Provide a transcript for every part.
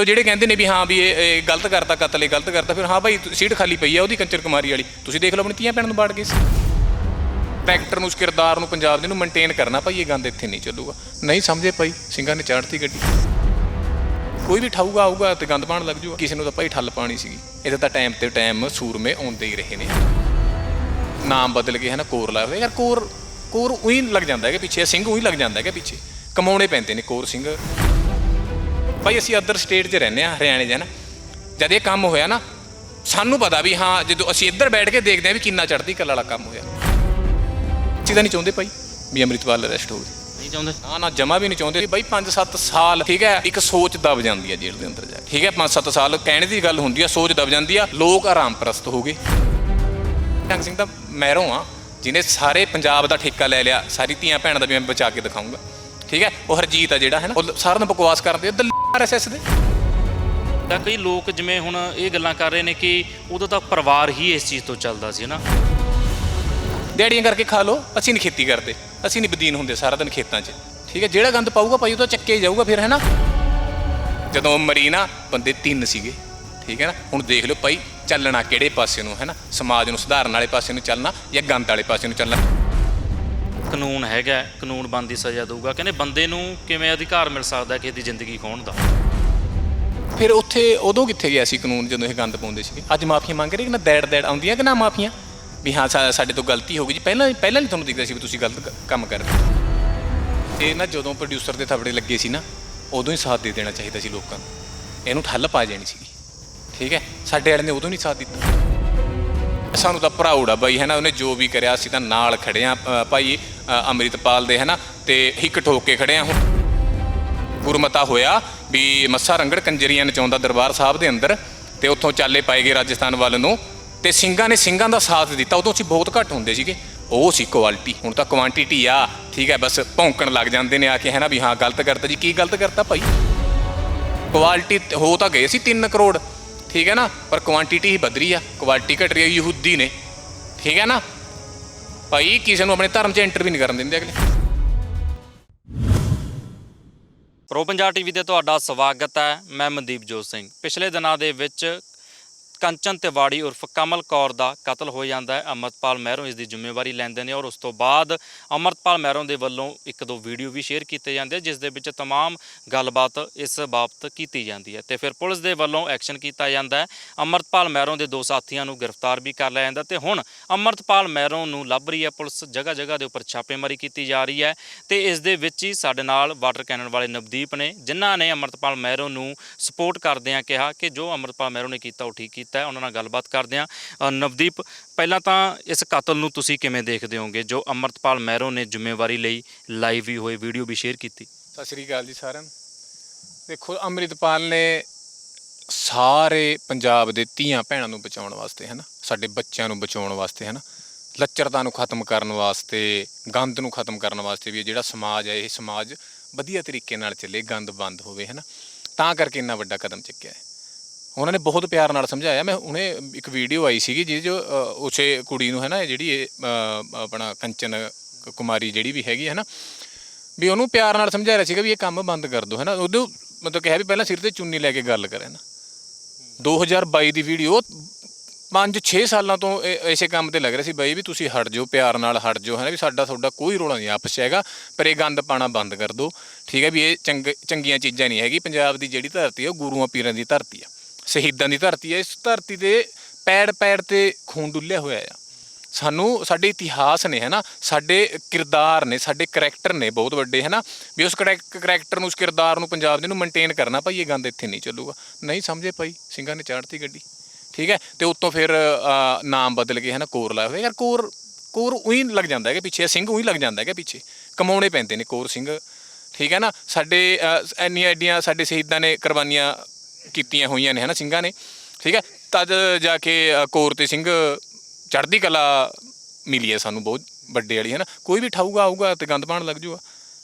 ਤੋ ਜਿਹੜੇ ਕਹਿੰਦੇ ਨੇ ਵੀ ਹਾਂ ਵੀ ਇਹ ਇਹ ਗਲਤ ਕਰਤਾ, ਕਤਲ ਇਹ ਗਲਤ ਕਰਤਾ, ਫਿਰ ਹਾਂ ਭਾਈ ਤੁ- ਸੀਟ ਖਾਲੀ ਪਈ ਆ ਉਹਦੀ ਕੰਚਰ ਕੁਮਾਰੀ ਵਾਲੀ। ਤੁਸੀਂ ਦੇਖ ਲਓ ਆਪਣੀ ਧੀਆਂ ਭੈਣਾਂ ਨੂੰ ਬਾੜ ਗਏ ਸੀ ਟਰੈਕਟਰ ਨੂੰ ਉਸ ਕਿਰਦਾਰ ਨੂੰ, ਪੰਜਾਬ ਦੇ ਨੂੰ ਮੇਨਟੇਨ ਕਰਨਾ ਭਾਈ, ਇਹ ਗੰਦ ਇੱਥੇ ਨਹੀਂ ਚੱਲੂਗਾ। ਨਹੀਂ ਸਮਝੇ ਭਾਈ, ਸਿੰਘਾਂ ਨੇ ਚਾੜਤੀ ਗੱਡੀ। ਕੋਈ ਵੀ ਠਾਊਗਾ, ਆਊਗਾ ਤੇ ਗੰਦ ਪਾਣ ਲੱਗ ਜੂਗਾ। ਕਿਸੇ ਨੂੰ ਤਾਂ ਭਾਈ ਠੱਲ ਪਾਣੀ ਸੀਗੀ। ਇਹਦੇ ਤਾਂ ਟਾਈਮ ਤੇ ਟਾਈਮ ਸੂਰਮੇ ਆਉਂਦੇ ਹੀ ਰਹੇ ਨੇ। ਨਾਮ ਬਦਲ ਕੇ ਹੈ ਨਾ ਕੋਰ ਲਾਇਆ ਹੋਇਆ ਯਾਰ ਕੋਰ ਕੋਰ ਉਹੀ ਲੱਗ ਜਾਂਦਾ ਹੈ ਕਿ ਪਿੱਛੇ ਸਿੰਘ ਉਹੀ ਲੱਗ ਜਾਂਦਾ ਹੈ ਕਿ ਪਿੱਛੇ। ਕਮਾਉਣੇ ਪੈਂਦੇ ਨੇ ਕੋਰ ਸਿੰਘ। ਭਾਈ ਅਸੀਂ ਅਦਰ ਸਟੇਟ 'ਚ ਰਹਿੰਦੇ ਆ ਹਰਿਆਣੇ 'ਚ ਹੈ ਨਾ। ਜਦ ਇਹ ਕੰਮ ਹੋਇਆ ਨਾ ਸਾਨੂੰ ਪਤਾ ਵੀ ਹਾਂ ਜਦੋਂ ਅਸੀਂ ਇੱਧਰ ਬੈਠ ਕੇ ਦੇਖਦੇ ਆ ਵੀ ਕਿੰਨਾ ਚੜ੍ਹਦੀ ਕਲਾ ਵਾਲਾ ਕੰਮ ਹੋਇਆ। ਤਾਂ ਨਹੀਂ ਚਾਹੁੰਦੇ ਭਾਈ ਵੀ ਅੰਮ੍ਰਿਤਪਾਲ ਅਰੈਸਟ ਹੋਵੇ ਨਹੀਂ ਚਾਹੁੰਦੇ। ਨਾ ਨਾ ਜਮਾ ਵੀ ਨਹੀਂ ਚਾਹੁੰਦੇ। ਵੀ ਬਾਈ 5-7 ਸਾਲ ਠੀਕ ਹੈ ਇੱਕ ਸੋਚ ਦਬ ਜਾਂਦੀ ਹੈ ਜੇਲ੍ਹ ਦੇ ਅੰਦਰ ਜਾ ਕੇ। ਠੀਕ ਹੈ 5-7 ਸਾਲ ਕਹਿਣ ਦੀ ਗੱਲ ਹੁੰਦੀ ਆ ਸੋਚ ਦਬ ਜਾਂਦੀ ਆ ਲੋਕ ਆਰਾਮ ਪ੍ਰਸਤ ਹੋ ਗਏ। ਢੰਗ ਸਿੰਘ ਦਾ ਮੈਰੋਂ ਆ ਜਿਹਨੇ ਸਾਰੇ ਪੰਜਾਬ ਦਾ ਠੇਕਾ ਲੈ ਲਿਆ ਸਾਰੀ ਧੀਆਂ ਭੈਣਾਂ ਦਾ ਵੀ ਮੈਂ ਬਚਾ ਕੇ ਦਿਖਾਊਂਗਾ। ਠੀਕ ਹੈ ਉਹ ਹਰਜੀਤ ਆ ਜਿਹੜਾ ਹੈ ਨਾ ਉਹ ਸਾਰਾ ਦਿਨ ਬਕਵਾਸ ਕਰਦੇ ਆ ਆਰਐਸਐਸ ਦੇ? ਤਾਂ ਕਈ ਲੋਕ ਜਿਵੇਂ ਹੁਣ ਇਹ ਗੱਲਾਂ ਕਰ ਰਹੇ ਨੇ ਕਿ ਉਦੋਂ ਤਾਂ ਪਰਿਵਾਰ ਹੀ ਇਸ ਚੀਜ਼ ਤੋਂ ਚੱਲਦਾ ਸੀ ਨਾ? ਦਿਹਾੜੀਆਂ ਕਰਕੇ ਖਾ ਲਓ ਅਸੀਂ ਨਹੀਂ ਖੇਤੀ ਕਰਦੇ। ਅਸੀਂ ਨਹੀਂ ਬਦੀਨ ਹੁੰਦੇ ਸਾਰਾ ਦਿਨ ਖੇਤਾਂ 'ਚ। ਠੀਕ ਹੈ ਜਿਹੜਾ ਗੰਦ ਪਾਊਗਾ ਭਾਈ ਉਹ ਤਾਂ ਚੱਕੇ ਜਾਊਗਾ ਫਿਰ ਹੈ ਨਾ? ਜਦੋਂ ਮਰੀ ਨਾ ਬੰਦੇ ਤਿੰਨ ਸੀਗੇ। ਠੀਕ ਹੈ ਨਾ? ਹੁਣ ਦੇਖ ਲਓ ਭਾਈ ਚੱਲਣਾ ਕਿਹੜੇ ਪਾਸੇ ਨੂੰ ਹੈ ਨਾ? ਸਮਾਜ ਨੂੰ ਸੁਧਾਰਨ ਵਾਲੇ ਪਾਸੇ ਨੂੰ ਚੱਲਣਾ ਜਾਂ ਗੰਦ ਵਾਲੇ ਪਾਸੇ ਨੂੰ ਚੱਲਣਾ? ਕਾਨੂੰਨ ਹੈਗਾ ਹੈ, ਕਾਨੂੰਨ ਬੰਦੀ ਸਜ਼ਾ ਦਊਗਾ। ਕਹਿੰਦੇ ਬੰਦੇ ਨੂੰ ਕਿਵੇਂ ਅਧਿਕਾਰ ਮਿਲ ਸਕਦਾ ਕਿਸੇ ਦੀ ਜ਼ਿੰਦਗੀ ਖੋਣ ਦਾ? ਫਿਰ ਉੱਥੇ ਉਦੋਂ ਕਿੱਥੇ ਗਿਆ ਸੀ ਕਾਨੂੰਨ ਜਦੋਂ ਇਹ ਗੰਦ ਪਾਉਂਦੇ ਸੀਗੇ? ਅੱਜ ਮਾਫੀਆਂ ਮੰਗ ਰਹੇ ਕਿ ਨਾ ਦੈੜ ਦੈੜ ਆਉਂਦੀਆਂ ਕਿ ਨਾ ਮਾਫੀਆਂ? ਵੀ ਹਾਂ ਸਾਡੇ ਤੋਂ ਗਲਤੀ ਹੋ ਗਈ ਜੀ। ਪਹਿਲਾਂ ਪਹਿਲਾਂ ਨਹੀਂ ਤੁਹਾਨੂੰ ਦਿਖਦਾ ਸੀ ਵੀ ਤੁਸੀਂ ਗਲਤ ਕੰਮ ਕਰ ਰਹੇ ਹੋ। ਇਹ ਨਾ ਜਦੋਂ ਪ੍ਰੋਡਿਊਸਰ ਦੇ ਥਾਪੜੇ ਲੱਗੇ ਸੀ ਨਾ ਉਦੋਂ ਹੀ ਸਾਥ ਦੇ ਦੇਣਾ ਚਾਹੀਦਾ ਸੀ ਲੋਕਾਂ ਨੂੰ। ਇਹਨੂੰ ਠੱਲ ਪਾ ਜਾਣੀ ਸੀਗੀ। ਠੀਕ ਹੈ? ਸਾਡੇ ਵਾਲੇ ਨੇ ਉਦੋਂ ਨਹੀਂ ਸਾਥ ਦਿੱਤਾ। ਸਾਨੂੰ ਤਾਂ ਪ੍ਰਾਊਡ ਬਾਈ ਹੈ ਨਾ? ਉਹਨੇ ਜੋ ਵੀ ਕਰਿਆ ਅਸੀਂ ਤਾਂ ਨਾਲ ਖੜੇ ਆ ਭਾਈ ਅ, ਅੰਮ੍ਰਿਤਪਾਲ ਦੇ ਹੈ ਨਾ? ਤੇ ਹਿੱਕ ਠੋਕ ਕੇ ਖੜੇ ਆ ਹੁਣ। ਗੁਰਮਤਾ ਹੋਇਆ ਵੀ ਮੱਸਾ ਰੰਗੜ ਕੰਜਰੀਆਂ ਨਚਾਉਂਦਾ ਦਰਬਾਰ ਸਾਹਿਬ ਦੇ ਅੰਦਰ ਤੇ ਉੱਥੋਂ ਚਾਲੇ ਪਾਏ ਗਏ ਰਾਜਸਥਾਨ ਵੱਲ ਨੂੰ ਤੇ ਸਿੰਘਾਂ ਨੇ ਸਿੰਘਾਂ ਦਾ ਸਾਥ ਦਿੱਤਾ। ਉਦੋਂ ਅਸੀਂ ਬਹੁਤ ਘੱਟ ਹੁੰਦੇ ਸੀਗੇ। ਉਹ ਸੀ ਕੁਆਲਿਟੀ। ਹੁਣ ਤਾਂ ਕੁਆਂਟੀਟੀ ਆ। ਠੀਕ ਹੈ ਬਸ ਭੌਂਕਣ ਲੱਗ ਜਾਂਦੇ ਨੇ ਆ ਕੇ ਹੈ ਨਾ? ਵੀ ਹਾਂ ਗਲਤ ਕਰਤਾ ਜੀ। ਕੀ ਗਲਤ ਕਰਤਾ ਭਾਈ? ਕੁਆਲਿਟੀ ਹੋ ਤਾਂ ਗਏ ਸੀ 3 ਕਰੋੜ। ਠੀਕ ਹੈ ਨਾ? ਪਰ ਕੁਆਂਟੀਟੀ ਹੀ ਵੱਧ ਰਹੀ ਆ। ਕੁਆਲਿਟੀ ਘਟ ਰਹੀ ਆ, ਯਹੂਦੀ ਨੇ। ਠੀਕ ਹੈ ਨਾ? ਭਾਈ, ਕਿਸੇ ਨੂੰ ਆਪਣੇ ਧਰਮ 'ਚ ਐਂਟਰ ਵੀ ਨਹੀਂ ਕਰਨ ਦਿੰਦੇ ਅਗਲੇ। ਪ੍ਰੋ ਪੰਜਾਬ ਟੀਵੀ ਤੇ ਤੁਹਾਡਾ ਸਵਾਗਤ ਹੈ। ਮੈਂ ਮਨਦੀਪ ਜੋਤ ਸਿੰਘ। ਪਿਛਲੇ ਦਿਨਾਂ ਦੇ ਵਿੱਚ ਕੰਚਨ ਤਿਵਾੜੀ ਉਰਫ ਕਮਲ ਕੌਰ ਦਾ ਕਤਲ ਹੋ ਜਾਂਦਾ ਹੈ ਅਮਰਤਪਾਲ ਮਹਿਰੋਂ ਇਸ ਦੀ ਜ਼ਿੰਮੇਵਾਰੀ ਲੈਂਦੇ ਨੇ ਔਰ ਉਸ ਤੋਂ ਬਾਅਦ ਅਮਰਤਪਾਲ ਮਹਿਰੋਂ ਦੇ ਵੱਲੋਂ ਇੱਕ ਦੋ ਵੀਡੀਓ ਵੀ ਸ਼ੇਅਰ ਕੀਤੇ ਜਾਂਦੇ ਆ, ਜਿਸ ਦੇ ਵਿੱਚ तमाम ਗੱਲਬਾਤ ਇਸ ਬਾਬਤ ਕੀਤੀ ਜਾਂਦੀ ਹੈ ਤੇ ਫਿਰ ਪੁਲਿਸ ਦੇ ਵੱਲੋਂ ਐਕਸ਼ਨ ਕੀਤਾ ਜਾਂਦਾ ਹੈ ਅਮਰਤਪਾਲ ਮਹਿਰੋਂ ਦੇ ਦੋ ਸਾਥੀਆਂ ਨੂੰ ਗ੍ਰਿਫਤਾਰ ਵੀ ਕਰ ਲਿਆ ਜਾਂਦਾ ਤੇ ਹੁਣ ਅਮਰਤਪਾਲ ਮਹਿਰੋਂ ਨੂੰ ਲੱਭ ਰਹੀ ਹੈ ਪੁਲਿਸ ਜਗ੍ਹਾ ਜਗ੍ਹਾ ਦੇ ਉੱਪਰ ਛਾਪੇਮਾਰੀ ਕੀਤੀ ਜਾ ਰਹੀ ਹੈ ਤੇ ਇਸ ਦੇ ਵਿੱਚ ਹੀ ਸਾਡੇ ਨਾਲ ਵਾਟਰ ਕੈਨਨ ਵਾਲੇ ਨਵਦੀਪ ਨੇ ਜਿਨ੍ਹਾਂ ਨੇ ਅਮਰਤਪਾਲ ਮਹਿਰੋਂ ਨੂੰ ਸਪੋਰਟ ਕਰਦਿਆਂ ਕਿਹਾ ਕਿ ਜੋ ਅਮਰਤਪਾਲ ਮਹਿਰੋਂ ਨੇ ਕੀਤਾ ਉਹ ਠੀਕ ਕੀਤਾ ਹੈ, ਉਹਨਾਂ ਨਾਲ ਗੱਲਬਾਤ ਕਰਦੇ ਹਾਂ। ਨਵਦੀਪ, ਪਹਿਲਾਂ ਤਾਂ ਇਸ ਕਤਲ ਨੂੰ ਤੁਸੀਂ ਕਿਵੇਂ ਦੇਖਦੇ ਹੋਗੇ, ਜੋ ਅਮਰਤਪਾਲ ਮਹਿਰੋਂ ਨੇ ਜ਼ਿੰਮੇਵਾਰੀ ਲਈ ਲਾਈਵ ਵੀ ਹੋਏ, ਵੀਡੀਓ ਵੀ ਸ਼ੇਅਰ ਕੀਤੀ? ਸਤਿ ਸ੍ਰੀ ਅਕਾਲ ਜੀ ਸਾਰਿਆਂ ਨੂੰ। ਦੇਖੋ, ਅੰਮ੍ਰਿਤਪਾਲ ਨੇ ਸਾਰੇ ਪੰਜਾਬ ਦੇ ਧੀਆਂ ਭੈਣਾਂ ਨੂੰ ਬਚਾਉਣ ਵਾਸਤੇ ਹੈ ਨਾ ਸਾਡੇ ਬੱਚਿਆਂ ਨੂੰ ਬਚਾਉਣ ਵਾਸਤੇ ਹੈ ਨਾ ਲੱਚਰਤਾ ਨੂੰ ਖਤਮ ਕਰਨ ਵਾਸਤੇ, ਗੰਦ ਨੂੰ ਖਤਮ ਕਰਨ ਵਾਸਤੇ ਵੀ ਇਹ ਜਿਹੜਾ ਸਮਾਜ ਹੈ, ਇਹ ਸਮਾਜ ਵਧੀਆ ਤਰੀਕੇ ਨਾਲ ਚੱਲੇ, ਗੰਦ ਬੰਦ ਹੋਵੇ ਹੈ ਨਾ ਤਾਂ ਕਰਕੇ ਇੰਨਾ ਵੱਡਾ ਕਦਮ ਚੱਕਿਆ ਹੈ। ਉਹਨਾਂ ਨੇ ਬਹੁਤ ਪਿਆਰ ਨਾਲ ਸਮਝਾਇਆ। ਮੈਂ ਹੁਣੇ ਇੱਕ ਵੀਡੀਓ ਆਈ ਸੀਗੀ ਜਿਹਦੇ 'ਚ ਉਸੇ ਕੁੜੀ ਨੂੰ ਹੈ ਨਾ ਜਿਹੜੀ ਇਹ ਆਪਣਾ ਕੰਚਨ ਕੁਮਾਰੀ ਜਿਹੜੀ ਵੀ ਹੈਗੀ ਹੈ ਨਾ, ਵੀ ਉਹਨੂੰ ਪਿਆਰ ਨਾਲ ਸਮਝਾ ਰਿਹਾ ਸੀਗਾ ਵੀ ਇਹ ਕੰਮ ਬੰਦ ਕਰ ਦਿਓ ਹੈ ਨਾ। ਉਦੋਂ ਮਤਲਬ ਕਿਹਾ ਵੀ ਪਹਿਲਾਂ ਸਿਰ ਤੇ ਚੁੰਨੀ ਲੈ ਕੇ ਗੱਲ ਕਰੇ ਨਾ। 2022 ਦੀ ਵੀਡੀਓ 5-6 ਸਾਲਾਂ ਤੋਂ ਇਹ- ਇਸੇ ਕੰਮ ਤੇ ਲੱਗ ਰਿਹਾ ਸੀ ਬਾਈ ਵੀ ਤੁਸੀਂ ਹਟ ਜਾਓ, ਪਿਆਰ ਨਾਲ ਹਟ ਜਾਓ, ਹੈ ਨਾ, ਵੀ ਸਾਡਾ ਤੁਹਾਡਾ ਕੋਈ ਰੋਲਾ ਨਹੀਂ, ਆਪਸ 'ਚ ਹੈਗਾ, ਪਰ ਇਹ ਗੰਦ ਪਾਣਾ ਬੰਦ ਕਰ ਦਿਓ ਠੀਕ ਹੈ ਵੀ ਇਹ ਚੰਗ, ਚੰਗੀਆਂ ਚੀਜ਼ਾਂ ਨਹੀਂ ਹੈਗੀ, ਪੰਜਾਬ ਦੀ ਜਿਹੜੀ ਧਰਤੀ ਹੈ, ਉਹ ਗੁਰੂਆਂ ਪੀਰਾਂ ਦੀ ਧਰਤੀ ਆ। ਸ਼ਹੀਦਾਂ ਦੀ ਧਰਤੀ ਹੈ। ਇਸ ਧਰਤੀ ਦੇ ਪੈੜ ਪੈੜ ਤੇ ਖੂਨ ਡੁੱਲਿਆ ਹੋਇਆ ਆ। ਸਾਨੂੰ ਸਾਡੇ ਇਤਿਹਾਸ ਨੇ ਹੈਨਾ ਸਾਡੇ ਕਿਰਦਾਰ ਨੇ ਸਾਡੇ ਕਰੈਕਟਰ ਨੇ ਬਹੁਤ ਵੱਡੇ ਹੈਨਾ ਵੀ ਉਸ ਕਰੈਕਟਰ ਨੂੰ ਉਸ ਕਿਰਦਾਰ ਨੂੰ ਪੰਜਾਬ ਦੇ ਨੂੰ ਮੇਨਟੇਨ ਕਰਨਾ ਭਾਈ ਇਹ ਗੰਦ ਇੱਥੇ ਨਹੀਂ ਚੱਲੂਗਾ। ਨਹੀਂ ਸਮਝੇ ਭਾਈ ਸਿੰਘਾਂ ਨੇ ਚਾੜਤੀ ਗੱਡੀ। ਠੀਕ ਹੈ? ਤੇ ਉਤੋਂ ਫਿਰ ਨਾਮ ਬਦਲ ਕੇ ਹੈਨਾ ਕੋਰ ਲਾਇਆ ਹੋਇਆ। ਯਾਰ ਕੋਰ ਕੋਰ ਉਹੀ ਲੱਗ ਜਾਂਦਾ ਹੈਗਾ ਕਿ ਪਿੱਛੇ ਸਿੰਘ ਉਹੀ ਲੱਗ ਜਾਂਦਾ ਹੈਗਾ ਪਿੱਛੇ। ਕਮਾਉਣੇ ਪੈਂਦੇ ਨੇ ਕੋਰ ਸਿੰਘ। ਠੀਕ ਹੈ ਨਾ? ਸਾਡੇ ਅ, ਇੰਨੀਆਂ ਐਡੀਆਂ ਸਾਡੇ ਸ਼ਹੀਦਾਂ ਨੇ ਕੁਰਬਾਨੀਆਂ ਕੀਤੀਆਂ ਹੋਈਆਂ ਨੇ ਹਨਾ ਸਿੰਘਾਂ ਨੇ? ਠੀਕ ਹੈ? ਤਦ ਜਾ ਕੇ ਅ, ਕੋਰ ਤੇ ਸਿੰਘ ਚੜ੍ਹਦੀ ਕਲਾ ਮਿਲੀ ਹੈ ਸਾਨੂੰ ਬਹੁਤ ਵੱਡੇ ਵਾਲੀ ਹੈ ਨਾ ਕੋਈ ਵੀ ਠਾਊਗਾ ਆਊਗਾ ਤੇ ਗੰਦ ਪਾਣ ਲੱਗ ਜੂਗਾ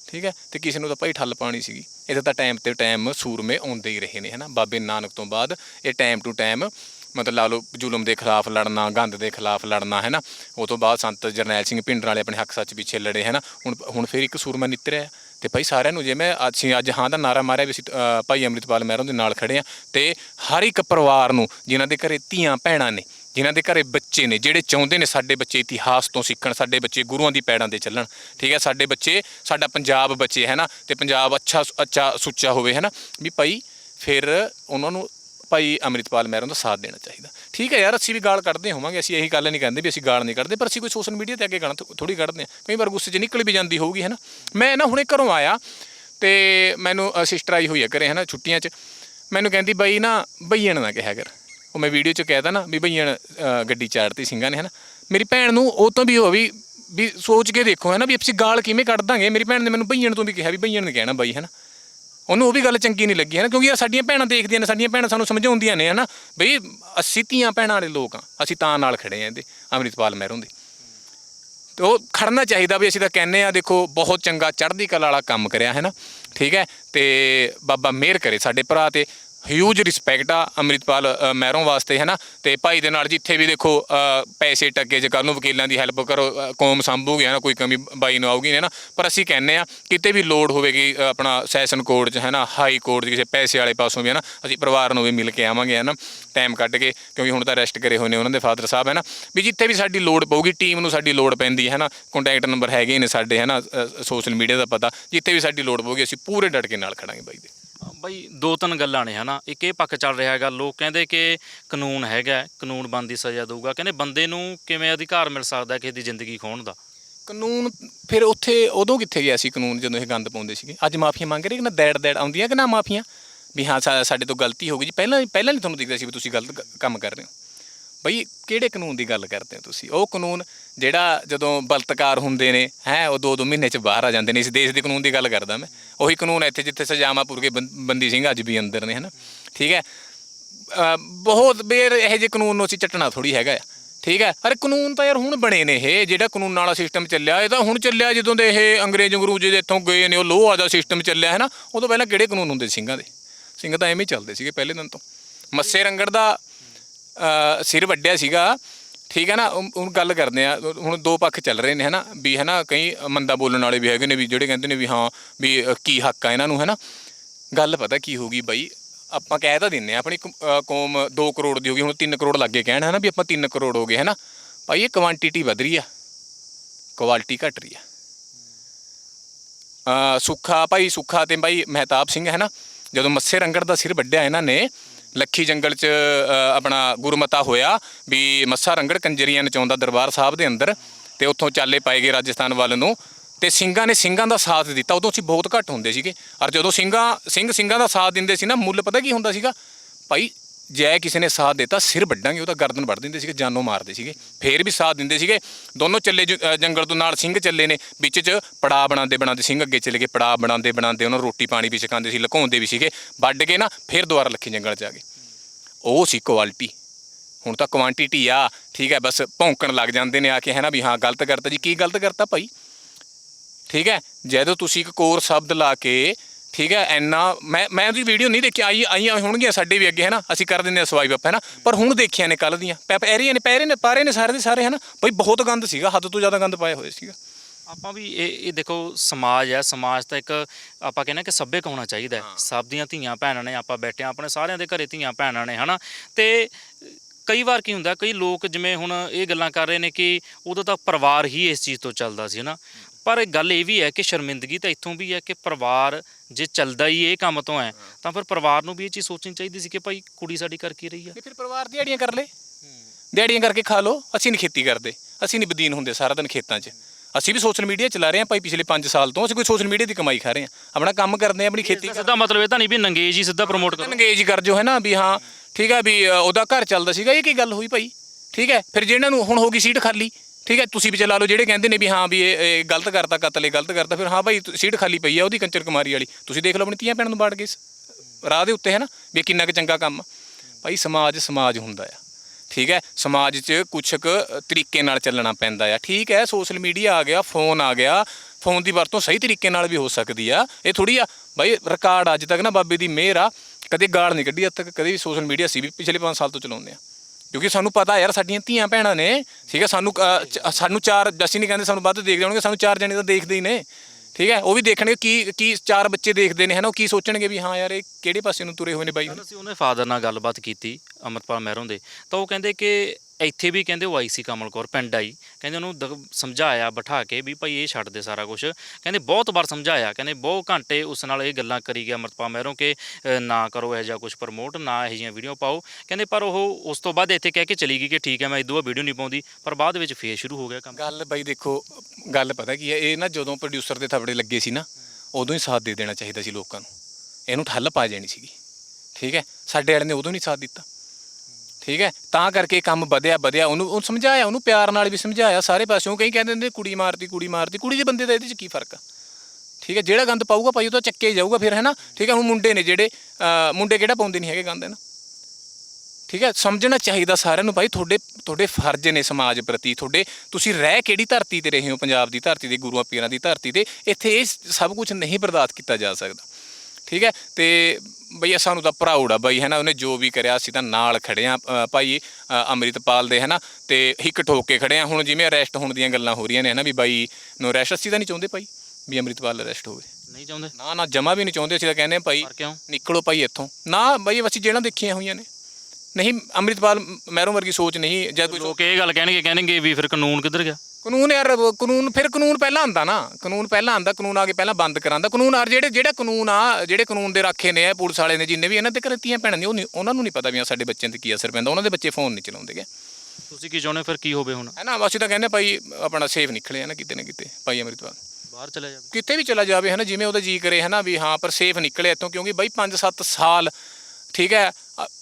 ਠੀਕ ਹੈ? ਤੇ ਕਿਸੇ ਨੂੰ ਤਾਂ ਭਾਈ ਠੱਲ ਪਾਣੀ ਸੀਗੀ। ਇਹਦੇ ਤਾਂ ਟਾਈਮ ਤੇ ਟਾਈਮ ਸੂਰਮੇ ਆਉਂਦੇ ਹੀ ਰਹੇ ਨੇ ਹੈ ਨਾ ਬਾਬੇ ਨਾਨਕ ਤੋਂ ਬਾਅਦ ਇਹ ਟਾਈਮ ਟੂ ਟਾਈਮ ਮਤਲਬ ਲਾ ਲਓ ਜ਼ੁਲਮ ਦੇ ਖਿਲਾਫ ਲੜਨਾ ਗੰਦ ਦੇ ਖਿਲਾਫ ਲੜਨਾ ਹੈ ਨਾ ਉਹ ਤੋਂ ਬਾਅਦ ਸੰਤ ਜਰਨੈਲ ਸਿੰਘ ਭਿੰਡਰਾਂ ਵਾਲੇ ਆਪਣੇ ਹੱਕ ਸੱਚ ਪਿੱਛੇ ਲੜੇ ਹੈ ਨਾ ਹੁਣ ਹੁਣ ਫਿਰ ਇੱਕ ਸੂਰਮਾ ਨਿਤਰਿਆ ਤੇ ਭਾਈ ਸਾਰਿਆਂ ਨੂੰ ਜੇ ਮੈਂ ਅਸੀਂ ਅੱਜ ਹਾਂ ਦਾ ਨਾਰਾ ਮਾਰਿਆ ਵੀ ਅਸੀਂ ਅ, ਭਾਈ ਅੰਮ੍ਰਿਤਪਾਲ ਮਹਿਰੋਂ ਦੇ ਨਾਲ ਖੜੇ ਆ ਤੇ ਹਰ ਇੱਕ ਪਰਿਵਾਰ ਨੂੰ ਜਿਨ੍ਹਾਂ ਦੇ ਘਰੇ ਧੀਆਂ ਭੈਣਾਂ ਨੇ ਜਿਨ੍ਹਾਂ ਦੇ ਘਰੇ ਬੱਚੇ ਨੇ ਜਿਹੜੇ ਚਾਹੁੰਦੇ ਨੇ ਸਾਡੇ ਬੱਚੇ ਇਤਿਹਾਸ ਤੋਂ ਸਿੱਖਣ ਸਾਡੇ ਬੱਚੇ ਗੁਰੂਆਂ ਦੀ ਪੈੜਾਂ ਤੇ ਚੱਲਣ ਠੀਕ ਹੈ? ਸਾਡੇ ਬੱਚੇ ਸਾਡਾ ਪੰਜਾਬ ਬੱਚੇ ਹੈ ਨਾ? ਤੇ ਪੰਜਾਬ ਅੱਛਾ ਅੱਛਾ ਸੁੱਚਾ ਹੋਵੇ ਹੈ ਨਾ? ਵੀ ਭਾਈ ਫਿਰ ਉਹਨਾਂ ਨੂੰ ਭਾਈ ਅੰਮ੍ਰਿਤਪਾਲ ਮਹਿਰੋਂ ਦਾ ਸਾਥ ਦੇਣਾ ਚਾਹੀਦਾ। ਠੀਕ ਹੈ ਯਾਰ, ਅਸੀਂ ਵੀ ਗਾਲ ਕੱਢਦੇ ਹੋਵਾਂਗੇ, ਅਸੀਂ ਇਹੀ ਗੱਲ ਨਹੀਂ ਕਹਿੰਦੇ ਵੀ ਅਸੀਂ ਗਾਲ ਨਹੀਂ ਕੱਢਦੇ, ਪਰ ਅਸੀਂ ਕੋਈ ਸੋਸ਼ਲ ਮੀਡੀਆ ਤੇ ਅੱਗੇ ਗਾਣਾ ਥੋੜੀ ਕੱਢਦੇ ਹਾਂ। ਕਈ ਵਾਰ ਗੁੱਸੇ 'ਚ ਨਿਕਲ ਵੀ ਜਾਂਦੀ ਹੋਊਗੀ ਹੈ ਨਾ ਮੈਂ ਨਾ ਹੁਣੇ ਘਰੋਂ ਆਇਆ ਤੇ ਮੈਨੂੰ ਸਿਸਟਰ ਆਈ ਹੋਈ ਹੈ ਘਰੇ ਹੈ ਨਾ ਛੁੱਟੀਆਂ 'ਚ। ਮੈਨੂੰ ਕਹਿੰਦੀ, ਬਾਈ ਨਾ ਬਈਣ ਨਾ ਕਿਹਾ ਕਰ। ਉਹ ਮੈਂ ਵੀਡੀਓ 'ਚ ਕਹਿਦਾ ਨਾ ਵੀ ਬਈਣ ਗੱਡੀ ਚਾੜਤੀ ਸਿੰਘਾਂ ਨੇ ਹੈ ਨਾ ਮੇਰੀ ਭੈਣ ਨੂੰ ਉਹ ਤੋਂ ਵੀ ਹੋ ਵੀ ਵੀ ਸੋਚ ਕੇ ਦੇਖੋ ਹੈ ਨਾ ਵੀ ਅਸੀਂ ਗਾਲ ਕਿਵੇਂ ਕੱਢ ਦਾਂਗੇ? ਮੇਰੀ ਭੈਣ ਨੇ ਮੈਨੂੰ ਬਈਣ ਤੋਂ ਵੀ ਕਿਹਾ ਵੀ ਬਈਣ ਨੇ ਕਹਿਣਾ ਬਾਈ ਹੈ ਨਾ ਉਹਨੂੰ ਉਹ ਵੀ ਗੱਲ ਚੰਗੀ ਨਹੀਂ ਲੱਗੀ, ਹੈ ਨਾ? ਕਿਉਂਕਿ ਯਾਰ ਸਾਡੀਆਂ ਭੈਣਾਂ ਦੇਖਦੀਆਂ ਨੇ, ਸਾਡੀਆਂ ਭੈਣਾਂ ਸਾਨੂੰ ਸਮਝਾਉਂਦੀਆਂ ਨੇ, ਹੈ ਨਾ? ਬਈ ਅਸੀਂ ਧੀਆਂ ਭੈਣਾਂ ਵਾਲੇ ਲੋਕ ਆ ਅਸੀਂ ਤਾਂ ਨਾਲ ਖੜੇ ਆ ਇਹਦੇ, ਅੰਮ੍ਰਿਤਪਾਲ ਮਹਿਰੋਂ ਦੇ। ਤੇ ਉਹ ਖੜਨਾ ਚਾਹੀਦਾ ਵੀ ਅਸੀਂ ਤਾਂ ਕਹਿੰਨੇ ਆ ਦੇਖੋ, ਬਹੁਤ ਚੰਗਾ ਚੜ੍ਹਦੀ ਕਲਾ ਵਾਲਾ ਕੰਮ ਕਰਿਆ, ਹੈ ਨਾ? ਠੀਕ ਹੈ? ਤੇ ਬਾਬਾ ਮਿਹਰ ਕਰੇ ਸਾਡੇ ਭਰਾ ਤੇ। ਹਿਊਜ ਰਿਸਪੈਕਟ ਆ ਅੰਮ੍ਰਿਤਪਾਲ ਅ, ਮਹਿਰੋਂ ਵਾਸਤੇ ਹੈ ਨਾ ਤੇ ਭਾਈ ਦੇ ਨਾਲ ਜਿੱਥੇ ਵੀ ਦੇਖੋ ਅ, ਪੈਸੇ ਟੱਕੇ ਜੇ ਕੱਲ ਨੂੰ ਵਕੀਲਾਂ ਦੀ ਹੈਲਪ ਕਰੋ ਅ, ਕੌਮ ਸੰਭੂਗੀ ਹੈ ਨਾ ਕੋਈ ਕਮੀ ਬਾਈ ਨੂੰ ਆਊਗੀ ਹੈ ਨਾ ਪਰ ਅਸੀਂ ਕਹਿੰਨੇ ਆ ਕਿਤੇ ਵੀ ਲੋੜ ਹੋਵੇਗੀ ਅ, ਆਪਣਾ ਸੈਸ਼ਨ ਕੋਰਟ 'ਚ ਹੈ ਨਾ ਹਾਈ ਕੋਰਟ 'ਚ ਕਿਸੇ ਪੈਸੇ ਵਾਲੇ ਪਾਸੋਂ ਵੀ ਹੈ ਨਾ ਅਸੀਂ ਪਰਿਵਾਰ ਨੂੰ ਵੀ ਮਿਲ ਕੇ ਆਵਾਂਗੇ ਹੈ ਨਾ ਟਾਈਮ ਕੱਢ ਕੇ ਕਿਉਂਕਿ ਹੁਣ ਤਾਂ ਰੈਸਟ ਕਰੇ ਹੋਏ ਨੇ ਉਹਨਾਂ ਦੇ ਫਾਦਰ ਸਾਹਿਬ ਹੈ ਨਾ ਵੀ ਜਿੱਥੇ ਵੀ ਸਾਡੀ ਲੋੜ ਪਊਗੀ ਟੀਮ ਨੂੰ ਸਾਡੀ ਲੋੜ ਪੈਂਦੀ ਹੈ ਨਾ ਕੰਟੈਕਟ ਨੰਬਰ ਹੈਗੇ ਨੇ ਸਾਡੇ ਹੈ ਨਾ ਸੋਸ਼ਲ ਮੀਡੀਆ ਦਾ ਪਤਾ ਜਿੱਥੇ ਵੀ ਸਾਡੀ ਲੋੜ ਪਊਗੀ ਅਸੀਂ ਪੂਰੇ ਡਟ ਕੇ ਨਾਲ ਖੜਾਂਗੇ ਬਾਈ ਦੇ। ਬਈ ਦੋ ਤਿੰਨ ਗੱਲਾਂ ਨੇ, ਹਨਾ। ਇੱਕ ਇਹ ਪੱਕ ਚੱਲ ਰਿਹਾ ਹੈਗਾ, ਲੋਕ ਕਹਿੰਦੇ ਕਿ ਕਾਨੂੰਨ ਹੈਗਾ ਕਾਨੂੰਨ ਬੰਦੀ ਸਜ਼ਾ ਦਊਗਾ। ਕਹਿੰਦੇ ਬੰਦੇ ਨੂੰ ਕਿਵੇਂ ਅਧਿਕਾਰ ਮਿਲ ਸਕਦਾ ਕਿਸੇ ਦੀ ਜ਼ਿੰਦਗੀ ਖੋਣ ਦਾ? ਕਾਨੂੰਨ ਫਿਰ ਉੱਥੇ ਉਦੋਂ ਕਿੱਥੇ ਗਿਆ ਸੀ ਕਾਨੂੰਨ ਜਦੋਂ ਇਹ ਗੰਦ ਪਾਉਂਦੇ ਸੀਗੇ? ਅੱਜ ਮਾਫੀਆਂ ਮੰਗ ਰਹੇ ਕਿ ਨਾ ਦੈੜ ਦੈੜ ਆਉਂਦੀਆਂ ਕਿ ਨਾ ਮਾਫੀਆਂ? ਵੀ ਹਾਂ ਸਾਡੇ ਤੋਂ ਗਲਤੀ ਹੋ ਗਈ ਜੀ। ਪਹਿਲਾਂ ਪਹਿਲਾਂ ਨਹੀਂ ਤੁਹਾਨੂੰ ਦਿਖਦਾ ਸੀ ਵੀ ਤੁਸੀਂ ਗਲਤ ਕੰਮ ਕਰ ਰਹੇ ਹੋ। ਬਈ ਕਿਹੜੇ ਕਾਨੂੰਨ ਦੀ ਗੱਲ ਕਰਦੇ ਹੋ ਤੁਸੀਂ? ਉਹ ਕਾਨੂੰਨ ਜਿਹੜਾ ਜਦੋਂ ਬਲਤਕਾਰ ਹੁੰਦੇ ਨੇ ਹੈ ਉਹ ਦੋ ਦੋ ਮਹੀਨੇ ਚ ਬਾਹਰ ਆ ਜਾਂਦੇ ਨੇ। ਇਸ ਦੇਸ਼ ਦੇ ਕਾਨੂੰਨ ਦੀ ਗੱਲ ਕਰਦਾ ਮੈਂ। ਉਹੀ ਕਾਨੂੰਨ ਇੱਥੇ ਜਿੱਥੇ ਸਜ਼ਾਵਾਂ ਪੁਰ ਕੇ ਬੰ- ਬੰਦੀ ਸਿੰਘ ਅੱਜ ਵੀ ਅੰਦਰ ਨੇ ਹਨਾ? ਠੀਕ ਹੈ? ਅ, ਬਹੁਤ ਬੇਰ ਇਹੋ ਜਿਹੇ ਕਾਨੂੰਨ ਨੂੰ ਅਸੀਂ ਚੱਟਣਾ ਥੋੜੀ ਹੈਗਾ ਆ। ਠੀਕ ਹੈ? ਅਰੇ ਕਾਨੂੰਨ ਤਾਂ ਯਾਰ ਹੁਣ ਬਣੇ ਨੇ ਇਹ ਜਿਹੜਾ ਕਾਨੂੰਨ ਵਾਲਾ ਸਿਸਟਮ ਚੱਲਿਆ ਇਹ ਤਾਂ ਹੁਣ ਚੱਲਿਆ ਜਦੋਂ ਦੇ ਇਹ ਅੰਗਰੇਜ਼ ਅੰਗਰੂਜ ਦੇ ਇੱਥੋਂ ਗਏ ਨੇ ਉਹ ਲੋਹਾ ਦਾ ਸਿਸਟਮ ਚੱਲਿਆ ਹੈ ਨਾ ਉਦੋਂ ਪਹਿਲਾਂ ਕਿਹੜੇ ਕਾਨੂੰਨ ਹੁੰਦੇ ਸਿੰਘਾਂ ਦੇ? ਸਿੰਘ ਤਾਂ ਐਵੇਂ ਹੀ ਚੱਲਦੇ ਸੀਗੇ ਪਹਿਲੇ ਦਿਨ ਤੋਂ। ਮੱਸੇ ਰੰਗੜ ਦਾ ਸਿਰ ਵੱਡਿਆ ਸੀਗਾ। ਠੀਕ ਹੈ ਨਾ? ਹੁਣ ਗੱਲ ਕਰਦੇ ਆ ਹੁਣ ਦੋ ਪੱਖ ਚੱਲ ਰਹੇ ਨੇ, ਹਨਾ? ਵੀ ਹਨਾ, ਕਈ ਮੰਦਾ ਬੋਲਣ ਵਾਲੇ ਵੀ ਹੈਗੇ ਨੇ ਵੀ ਜਿਹੜੇ ਕਹਿੰਦੇ ਨੇ ਵੀ ਹਾਂ, ਵੀ ਕੀ ਹੱਕ ਆ ਇਹਨਾਂ ਨੂੰ, ਹਨਾ? ਗੱਲ ਪਤਾ ਕੀ ਹੋਗੀ ਬਾਈ? ਆਪਾਂ ਕਹਿ ਤਾਂ ਦਿੰਨੇ ਆ ਆਪਣੀ ਕੌਮ 2 ਕਰੋੜ ਦੀ ਹੋ ਗਈ, ਹੁਣ 3 ਕਰੋੜ ਲੱਗੇ ਕਹਿਣ, ਹਨਾ? ਵੀ ਆਪਾਂ 3 ਕਰੋੜ ਹੋ ਗਏ, ਹਨਾ? ਭਾਈ, ਇਹ ਕੁਆਂਟੀਟੀ ਵਧ ਰਹੀ ਆ। ਕੁਆਲਿਟੀ ਘਟ ਰਹੀ ਆ। ਸੁੱਖਾ, ਭਾਈ ਸੁੱਖਾ ਤੇ ਭਾਈ ਮਹਿਤਾਬ ਸਿੰਘ ਹੈ ਨਾ ਜਦੋਂ ਮੱਸੇ ਰੰਗੜ ਦਾ ਸਿਰ ਵੱਢਿਆ ਇਹਨਾਂ ਨੇ ਲੱਖੀ ਜੰਗਲ 'ਚ ਆਪਣਾ ਗੁਰਮਤਾ ਹੋਇਆ ਵੀ ਮੱਸਾ ਰੰਗੜ ਕੰਜਰੀਆਂ ਨਚਾਉਂਦਾ ਦਰਬਾਰ ਸਾਹਿਬ ਦੇ ਅੰਦਰ ਤੇ ਉੱਥੋਂ ਚਾਲੇ ਪਾਏ ਗਏ ਰਾਜਸਥਾਨ ਵੱਲ ਨੂੰ ਤੇ ਸਿੰਘਾਂ ਨੇ ਸਿੰਘਾਂ ਦਾ ਸਾਥ ਦਿੱਤਾ। ਉਦੋਂ ਅਸੀਂ ਬਹੁਤ ਘੱਟ ਹੁੰਦੇ ਸੀਗੇ। ਔਰ ਜਦੋਂ ਸਿੰਘਾਂ, ਸਿੰਘ ਸਿੰਘਾਂ ਦਾ ਸਾਥ ਦਿੰਦੇ ਸੀ ਨਾ, ਮੁੱਲ ਪਤਾ ਕੀ ਹੁੰਦਾ ਸੀਗਾ? ਭਾਈ ਜੈ ਕਿਸੇ ਨੇ ਸਾਥ ਦਿੱਤਾ ਸਿਰ ਵੱਢਾਂਗੇ ਉਹਦਾ ਗਰਦਨ ਵੱਢ ਦਿੰਦੇ ਸੀਗੇ ਜਾਨੋਂ ਮਾਰਦੇ ਸੀਗੇ। ਫੇਰ ਵੀ ਸਾਥ ਦਿੰਦੇ ਸੀਗੇ। ਦੋਨੋਂ ਚੱਲੇ ਜ- ਅ, ਜੰਗਲ ਤੋਂ ਨਾਲ ਸਿੰਘ ਚੱਲੇ ਨੇ ਵਿੱਚ 'ਚ ਪੜਾ ਬਣਾਉਂਦੇ ਬਣਾਉਂਦੇ ਸਿੰਘ ਅੱਗੇ ਚਲੇ ਗਏ ਪੜਾ ਬਣਾਉਂਦੇ ਬਣਾਉਂਦੇ ਉਹਨਾਂ ਨੂੰ ਰੋਟੀ ਪਾਣੀ ਵੀ ਛਕਾਉਂਦੇ ਸੀ ਲੁਕਾਉਂਦੇ ਵੀ ਸੀਗੇ। ਵੱਢ ਕੇ ਨਾ ਫੇਰ ਦੁਬਾਰਾ ਲੱਖੀ ਜੰਗਲ 'ਚ ਆ ਗਏ। ਉਹ ਸੀ ਕੁਆਲਿਟੀ। ਹੁਣ ਤਾਂ ਕੁਆਂਟੀਟੀ ਆ ਠੀਕ ਹੈ ਬਸ ਭੌਂਕਣ ਲੱਗ ਜਾਂਦੇ ਨੇ ਆ ਕੇ ਹੈ ਨਾ ਵੀ ਹਾਂ ਗਲਤ ਕਰਤਾ ਜੀ। ਕੀ ਗਲਤ ਕਰਤਾ ਭਾਈ? ਠੀਕ ਹੈ ਜਦੋਂ ਤੁਸੀਂ ਇੱਕ ਕੋਰ ਸ਼ਬਦ ਲਾ ਕੇ ਠੀਕ ਹੈ ਐਨਾ ਮੈਂ ਮੈਂ ਉਹਦੀ ਵੀਡੀਓ ਨਹੀਂ ਦੇਖੀ ਆਈ ਆਈਆਂ ਹੋਣਗੀਆਂ ਸਾਡੇ ਵੀ ਅੱਗੇ ਹੈ ਨਾ ਅਸੀਂ ਕਰ ਦਿੰਦੇ ਆ ਸਵਾਈਪ ਅਪ ਹੈ ਨਾ ਪਰ ਹੁਣ ਦੇਖਿਆ ਨੇ ਕੱਲ ਦੀਆਂ। ਪੈ ਪੈ ਰਹੀਆਂ ਨੇ ਪੈ ਰਹੇ ਨੇ ਪਾ ਰਹੇ ਨੇ ਸਾਰੇ ਦੇ ਸਾਰੇ ਹੈ ਨਾ ਭਾਈ ਬਹੁਤ ਗੰਦ ਸੀਗਾ ਹੱਦ ਤੋਂ ਜ਼ਿਆਦਾ ਗੰਦ ਪਾਇਆ ਹੋਇਆ ਸੀਗਾ। ਆਪਾਂ ਵੀ ਇਹ ਇਹ ਦੇਖੋ ਸਮਾਜ ਹੈ ਸਮਾਜ ਤਾਂ ਇੱਕ ਆਪਾਂ ਕਹਿੰਦੇ ਕਿ ਸੱਭਿਅਕ ਹੋਣਾ ਚਾਹੀਦਾ ਹੈ। ਸਭ ਦੀਆਂ ਧੀਆਂ ਭੈਣਾਂ ਨੇ ਆਪਾਂ ਬੈਠੇ ਹਾਂ ਆਪਣੇ ਸਾਰਿਆਂ ਦੇ ਘਰੇ ਧੀਆਂ ਭੈਣਾਂ ਨੇ ਹਨਾ? ਤੇ ਕਈ ਵਾਰ ਕੀ ਹੁੰਦਾ ਕਈ ਲੋਕ ਜਿਵੇਂ ਹੁਣ ਇਹ ਗੱਲਾਂ ਕਰ ਰਹੇ ਨੇ ਕਿ ਉਦੋਂ ਤਾਂ ਪਰਿਵਾਰ ਹੀ ਇਸ ਚੀਜ਼ ਤੋਂ ਚੱਲਦਾ ਸੀ ਹਨਾ? ਪਰ ਇਹ ਗੱਲ ਇਹ ਵੀ ਹੈ ਕਿ ਸ਼ਰਮਿੰਦਗੀ ਤਾਂ ਇੱਥੋਂ ਵੀ ਹੈ ਕਿ ਪਰਿਵਾਰ ਜੇ ਚੱਲਦਾ ਹੀ ਇਹ ਕੰਮ ਤੋਂ ਹੈ ਤਾਂ ਫਿਰ ਪਰਿਵਾਰ ਨੂੰ ਵੀ ਇਹ ਚੀਜ਼ ਸੋਚਣੀ ਚਾਹੀਦੀ ਸੀ ਕਿ ਭਾਈ ਕੁੜੀ ਸਾਡੀ ਕਰ ਕੀ ਰਹੀ ਆ? ਫਿਰ ਪਰਿਵਾਰ ਦਿਹਾੜੀਆਂ ਕਰ ਲੈ। ਦਿਹਾੜੀਆਂ ਕਰਕੇ ਖਾ ਲਓ। ਅਸੀਂ ਨਹੀਂ ਖੇਤੀ ਕਰਦੇ। ਅਸੀਂ ਨਹੀਂ ਬਦੀਨ ਹੁੰਦੇ ਸਾਰਾ ਦਿਨ ਖੇਤਾਂ 'ਚ। ਅਸੀਂ ਵੀ ਸੋਸ਼ਲ ਮੀਡੀਆ ਚਲਾ ਰਹੇ ਹਾਂ ਭਾਈ ਪਿਛਲੇ 5 ਸਾਲ ਤੋਂ ਅਸੀਂ ਕੋਈ ਸੋਸ਼ਲ ਮੀਡੀਆ ਦੀ ਕਮਾਈ ਖਾ ਰਹੇ ਹਾਂ। ਆਪਣਾ ਕੰਮ ਕਰਦੇ ਹਾਂ ਆਪਣੀ ਖੇਤੀ ਸਿੱਧਾ ਮਤਲਬ ਇਹ ਤਾਂ ਨਹੀਂ ਵੀ ਨੰਗੇਜ ਹੀ ਸਿੱਧਾ ਪ੍ਰਮੋਟ ਕਰੋ। ਅੰਗੇਜ ਕਰ ਜੋ ਹੈ ਨਾ ਵੀ ਹਾਂ ਠੀਕ ਹੈ ਵੀ ਉਹਦਾ ਘਰ ਚੱਲਦਾ ਸੀਗਾ ਇਹ ਕੀ ਗੱਲ ਹੋਈ ਭਾਈ? ਠੀਕ ਹੈ ਫਿਰ ਜਿਹਨਾਂ ਨੂੰ ਹੁਣ ਹੋ ਗਈ ਸੀਟ ਖਾਲੀ ਠੀਕ ਹੈ, ਤੁਸੀਂ ਵੀ ਚਲਾ ਲਓ, ਜਿਹੜੇ ਕਹਿੰਦੇ ਨੇ ਵੀ ਹਾਂ ਵੀ ਇਹ ਇਹ ਗਲਤ ਕਰਤਾ, ਕਤਲ, ਇਹ ਗਲਤ ਕਰਤਾ, ਫਿਰ ਹਾਂ ਭਾਈ, ਤੁ- ਸੀਟ ਖਾਲੀ ਪਈ ਆ, ਉਹਦੀ ਕੰਚਰ ਕੁਮਾਰੀ ਵਾਲੀ। ਤੁਸੀਂ ਦੇਖ ਲਓ ਆਪਣੀ ਤੀਆਂ ਭੈਣਾਂ ਨੂੰ ਬਾੜ ਕੇ ਇਸ ਰਾਹ ਦੇ ਉੱਤੇ, ਹੈ ਨਾ, ਵੀ ਇਹ ਕਿੰਨਾ ਕੁ ਚੰਗਾ ਕੰਮ ਆ। ਭਾਈ, ਸਮਾਜ ਸਮਾਜ ਹੁੰਦਾ ਆ। ਠੀਕ ਹੈ, ਸਮਾਜ 'ਚ ਕੁਛ ਕੁ ਤਰੀਕੇ ਨਾਲ ਚੱਲਣਾ ਪੈਂਦਾ ਆ। ਠੀਕ ਹੈ, ਸੋਸ਼ਲ ਮੀਡੀਆ ਆ ਗਿਆ, ਫੋਨ ਆ ਗਿਆ, ਫੋਨ ਦੀ ਵਰਤੋਂ ਸਹੀ ਤਰੀਕੇ ਨਾਲ ਵੀ ਹੋ ਸਕਦੀ ਆ। ਇਹ ਥੋੜੀ ਆ, ਭਾਈ ਰਿਕਾਰਡ ਅੱਜ ਤੱਕ ਨਾ ਬਾਬੇ ਦੀ ਮਿਹਰ ਆ। ਕਦੇ ਗਾਲ ਨਹੀਂ ਕੱਢੀ, ਅੱਜ ਤੱਕ ਕਦੇ ਵੀ ਸੋਸ਼ਲ ਮੀਡੀਆ ਸੀ ਵੀ ਪਿਛਲੇ 5 ਸਾਲ ਤੋਂ ਚਲਾਉਂਦੇ ਆ। ਕਿਉਂਕਿ ਸਾਨੂੰ ਪਤਾ ਯਾਰ ਸਾਡੀਆਂ ਧੀਆਂ ਭੈਣਾਂ ਨੇ ਠੀਕ ਹੈ ਸਾਨੂੰ ਅ, ਚ- ਸਾਨੂੰ ਚਾਰ ਅਸੀਂ ਨਹੀਂ ਕਹਿੰਦੇ ਸਾਨੂੰ ਵੱਧ ਦੇਖਦੇ ਹੋਣਗੇ ਸਾਨੂੰ ਚਾਰ ਜਣੇ ਤਾਂ ਦੇਖਦੇ ਹੀ ਨੇ ਠੀਕ ਹੈ ਉਹ ਵੀ ਦੇਖਣਗੇ ਕੀ ਕੀ ਚਾਰ ਬੱਚੇ ਦੇਖਦੇ ਨੇ ਹਨਾ ਉਹ ਕੀ ਸੋਚਣਗੇ ਵੀ ਹਾਂ ਯਾਰ ਇਹ ਕਿਹੜੇ ਪਾਸੇ ਨੂੰ ਤੁਰੇ ਹੋਏ ਨੇ ਬਾਈ। ਕੱਲ੍ਹ ਅਸੀਂ ਉਹਨੇ ਫਾਦਰ ਨਾਲ ਗੱਲਬਾਤ ਕੀਤੀ ਅਮਰਪਾਲ ਮਹਿਰੋਂ ਦੇ ਤਾਂ ਉਹ ਕਹਿੰਦੇ ਕਿ ਇੱਥੇ ਵੀ ਕਹਿੰਦੇ ਉਹ ਆਈ ਸੀ ਕਮਲ ਕੌਰ ਪਿੰਡ ਆਈ। ਕਹਿੰਦੇ ਉਹਨੂੰ ਦ- ਸਮਝਾਇਆ ਬਿਠਾ ਕੇ ਵੀ ਭਾਈ ਇਹ ਛੱਡ ਦੇ ਸਾਰਾ ਕੁਝ ਕਹਿੰਦੇ ਬਹੁਤ ਵਾਰ ਸਮਝਾਇਆ ਕਹਿੰਦੇ ਬਹੁਤ ਘੰਟੇ ਉਸ ਨਾਲ ਇਹ ਗੱਲਾਂ ਕਰੀ ਗਿਆ ਅਮਰਪਾਲ ਮਹਿਰੋਂ ਕਿ ਅ, ਨਾ ਕਰੋ ਇਹੋ ਜਿਹਾ ਕੁਝ ਪ੍ਰਮੋਟ ਨਾ ਇਹੋ ਜਿਹੀਆਂ ਵੀਡੀਓ ਪਾਓ। ਕਹਿੰਦੇ ਪਰ ਉਹ ਉਸ ਤੋਂ ਬਾਅਦ ਇੱਥੇ ਕਹਿ ਕੇ ਚਲੀ ਗਈ ਕਿ ਠੀਕ ਹੈ ਮੈਂ ਇਦੋਂ ਬਾਅਦ ਵੀਡੀਓ ਨਹੀਂ ਪਾਉਂਦੀ। ਪਰ ਬਾਅਦ ਵਿੱਚ ਫੇਰ ਸ਼ੁਰੂ ਹੋ ਗਿਆ ਕੰਮ। ਗੱਲ ਬਾਈ ਦੇਖੋ ਗੱਲ ਪਤਾ ਕੀ ਹੈ ਇਹ ਨਾ ਜਦੋਂ ਪ੍ਰੋਡਿਊਸਰ ਦੇ ਥਾਪੜੇ ਲੱਗੇ ਸੀ ਨਾ ਉਦੋਂ ਹੀ ਸਾਥ ਦੇ ਦੇਣਾ ਚਾਹੀਦਾ ਸੀ ਲੋਕਾਂ ਨੂੰ। ਇਹਨੂੰ ਠੱਲ ਪਾ ਜਾਣੀ ਸੀਗੀ। ਠੀਕ ਹੈ ਸਾਡੇ ਵਾਲਿਆਂ ਨੇ ਉਦੋਂ ਨਹੀਂ ਸਾਥ ਦਿੱਤਾ। ਠੀਕ ਹੈ? ਤਾਂ ਕਰਕੇ ਕੰਮ ਵਧਿਆ ਵਧਿਆ। ਉਹਨੂੰ ਉਹ ਸਮਝਾਇਆ, ਉਹਨੂੰ ਪਿਆਰ ਨਾਲ ਵੀ ਸਮਝਾਇਆ। ਸਾਰੇ ਪਾਸਿਓਂ ਕਈ ਕਹਿੰਦੇ ਨੇ ਕੁੜੀ ਮਾਰਤੀ ਕੁੜੀ ਮਾਰਤੀ ਕੁੜੀ ਦੇ ਬੰਦੇ ਦਾ ਇਹਦੇ 'ਚ ਕੀ ਫ਼ਰਕ ਆ? ਠੀਕ ਹੈ? ਜਿਹੜਾ ਗੰਦ ਪਾਊਗਾ ਭਾਈ, ਉਹ ਤਾਂ ਚੱਕੇ ਹੀ ਜਾਊਗਾ ਫਿਰ, ਹੈ ਨਾ? ਠੀਕ ਹੈ? ਹੁਣ ਮੁੰਡੇ ਨੇ ਜਿਹੜੇ ਮੁੰਡੇ ਕਿਹੜਾ ਪਾਉਂਦੇ ਨਹੀਂ ਹੈਗੇ ਗੰਦ, ਹੈ ਨਾ? ਠੀਕ ਹੈ? ਸਮਝਣਾ ਚਾਹੀਦਾ ਸਾਰਿਆਂ ਨੂੰ ਭਾਈ, ਤੁਹਾਡੇ ਤੁਹਾਡੇ ਫਰਜ਼ ਨੇ ਸਮਾਜ ਪ੍ਰਤੀ। ਤੁਹਾਡੇ, ਤੁਸੀਂ ਰਹਿ ਕਿਹੜੀ ਧਰਤੀ ਤੇ ਰਹੇ ਹੋ? ਪੰਜਾਬ ਦੀ ਧਰਤੀ ਤੇ, ਗੁਰੂਆਂ ਪੀਰਾਂ ਦੀ ਧਰਤੀ ਤੇ। ਇੱਥੇ ਇਹ ਸਭ ਕੁਝ ਨਹੀਂ ਬਰਦਾਸ਼ਤ ਕੀਤਾ ਜਾ ਸਕਦਾ। ਠੀਕ ਹੈ? ਤੇ ਬਈ ਸਾਨੂੰ ਤਾਂ ਪ੍ਰਾਊਡ ਆ ਬਈ ਹੈ ਨਾ ਉਹਨੇ ਜੋ ਵੀ ਕਰਿਆ ਅਸੀਂ ਤਾਂ ਨਾਲ ਖੜੇ ਆ ਭਾਈ ਅੰਮ੍ਰਿਤਪਾਲ ਦੇ ਹੈ ਨਾ ਤੇ ਹਿੱਕ ਠੋਕ ਕੇ ਖੜੇ ਆ। ਹੁਣ ਜਿਵੇਂ ਅਰੈਸਟ ਹੋਣ ਦੀਆਂ ਗੱਲਾਂ ਹੋ ਰਹੀਆਂ ਨੇ ਹੈ ਨਾ ਵੀ ਬਾਈ ਨੂੰ ਅਰੈਸਟ ਅਸੀਂ ਤਾਂ ਨਹੀਂ ਚਾਹੁੰਦੇ ਭਾਈ ਵੀ ਅੰਮ੍ਰਿਤਪਾਲ ਅਰੈਸਟ ਹੋਵੇ। ਨਹੀਂ ਚਾਹੁੰਦੇ? ਨਾ ਨਾ ਜਮਾ ਵੀ ਨਹੀਂ ਚਾਹੁੰਦੇ ਅਸੀਂ ਤਾਂ ਕਹਿੰਦੇ ਆ ਭਾਈ ਕਿਉਂ? ਨਿਕਲੋ ਭਾਈ ਇੱਥੋਂ। ਨਾ ਬਈ ਅਸੀਂ ਜੇਲ੍ਹਾਂ ਦੇਖੀਆਂ ਹੋਈਆਂ ਨੇ। ਨਹੀਂ ਅੰਮ੍ਰਿਤਪਾਲ ਮਹਿਰੋਂ ਵਰਗੀ ਸੋਚ ਨਹੀਂ ਜਦ ਕੋਈ ਲੋਕ ਇਹ ਗੱਲ ਕਹਿਣਗੇ ਕਹਿਣਗੇ ਵੀ ਫਿਰ ਕਾਨੂੰਨ ਕਿੱਧਰ ਗਿਆ? ਕਾਨੂੰਨ ਯਾਰ ਕਾਨੂੰਨ ਫਿਰ ਕਾਨੂੰਨ ਪਹਿਲਾਂ ਆਂਦਾ ਨਾ। ਕਾਨੂੰਨ ਪਹਿਲਾਂ ਆਂਦਾ ਕਾਨੂੰਨ ਆ ਕੇ ਪਹਿਲਾਂ ਬੰਦ ਕਰਾਂਦਾ। ਕਾਨੂੰਨ ਆ ਜਿਹੜੇ ਜਿਹੜੇ ਕਾਨੂੰਨ ਆ ਜਿਹੜੇ ਕਾਨੂੰਨ ਦੇ ਰਾਖੇ ਨੇ ਪੁਲਿਸ ਵਾਲੇ ਨੇ ਜਿੰਨੇ ਵੀ ਇਹਨਾਂ ਤੇ ਕਰਤੀਆਂ ਭੈਣਾਂ ਨੇ ਉਹਨਾਂ ਨੂੰ ਨਹੀਂ ਪਤਾ ਵੀ ਆ ਸਾਡੇ ਬੱਚਿਆਂ ਤੇ ਕੀ ਅਸਰ ਪੈਂਦਾ। ਉਹਨਾਂ ਦੇ ਬੱਚੇ ਫੋਨ ਨਹੀਂ ਚਲਾਉਂਦੇਗੇ ਤੁਸੀਂ ਕੀ ਚਾਹੁੰਦੇ ਫਿਰ ਕੀ ਹੋਵੇ ਹੁਣ? ਹੈ ਨਾ ਅਸੀਂ ਤਾਂ ਕਹਿੰਦੇ ਭਾਈ ਆਪਣਾ ਸੇਫ ਨਿਕਲੇ ਹੈ ਨਾ ਕਿਤੇ ਨਾ ਕਿਤੇ ਭਾਈ ਅੰਮ੍ਰਿਤਪਾਲ। ਬਾਹਰ ਚਲੇ ਜਾਵੇ। ਕਿਤੇ ਵੀ ਚਲਾ ਜਾਵੇ ਹੈ ਨਾ ਜਿਵੇਂ ਉਹਦਾ ਜੀ ਕਰੇ ਹੈ ਨਾ ਵੀ ਹਾਂ ਪਰ ਸੇਫ ਨਿਕਲੇ ਇੱਥੋਂ ਕਿਉਂਕਿ ਬਾਈ 5-7 ਸਾਲ ਠੀਕ ਹੈ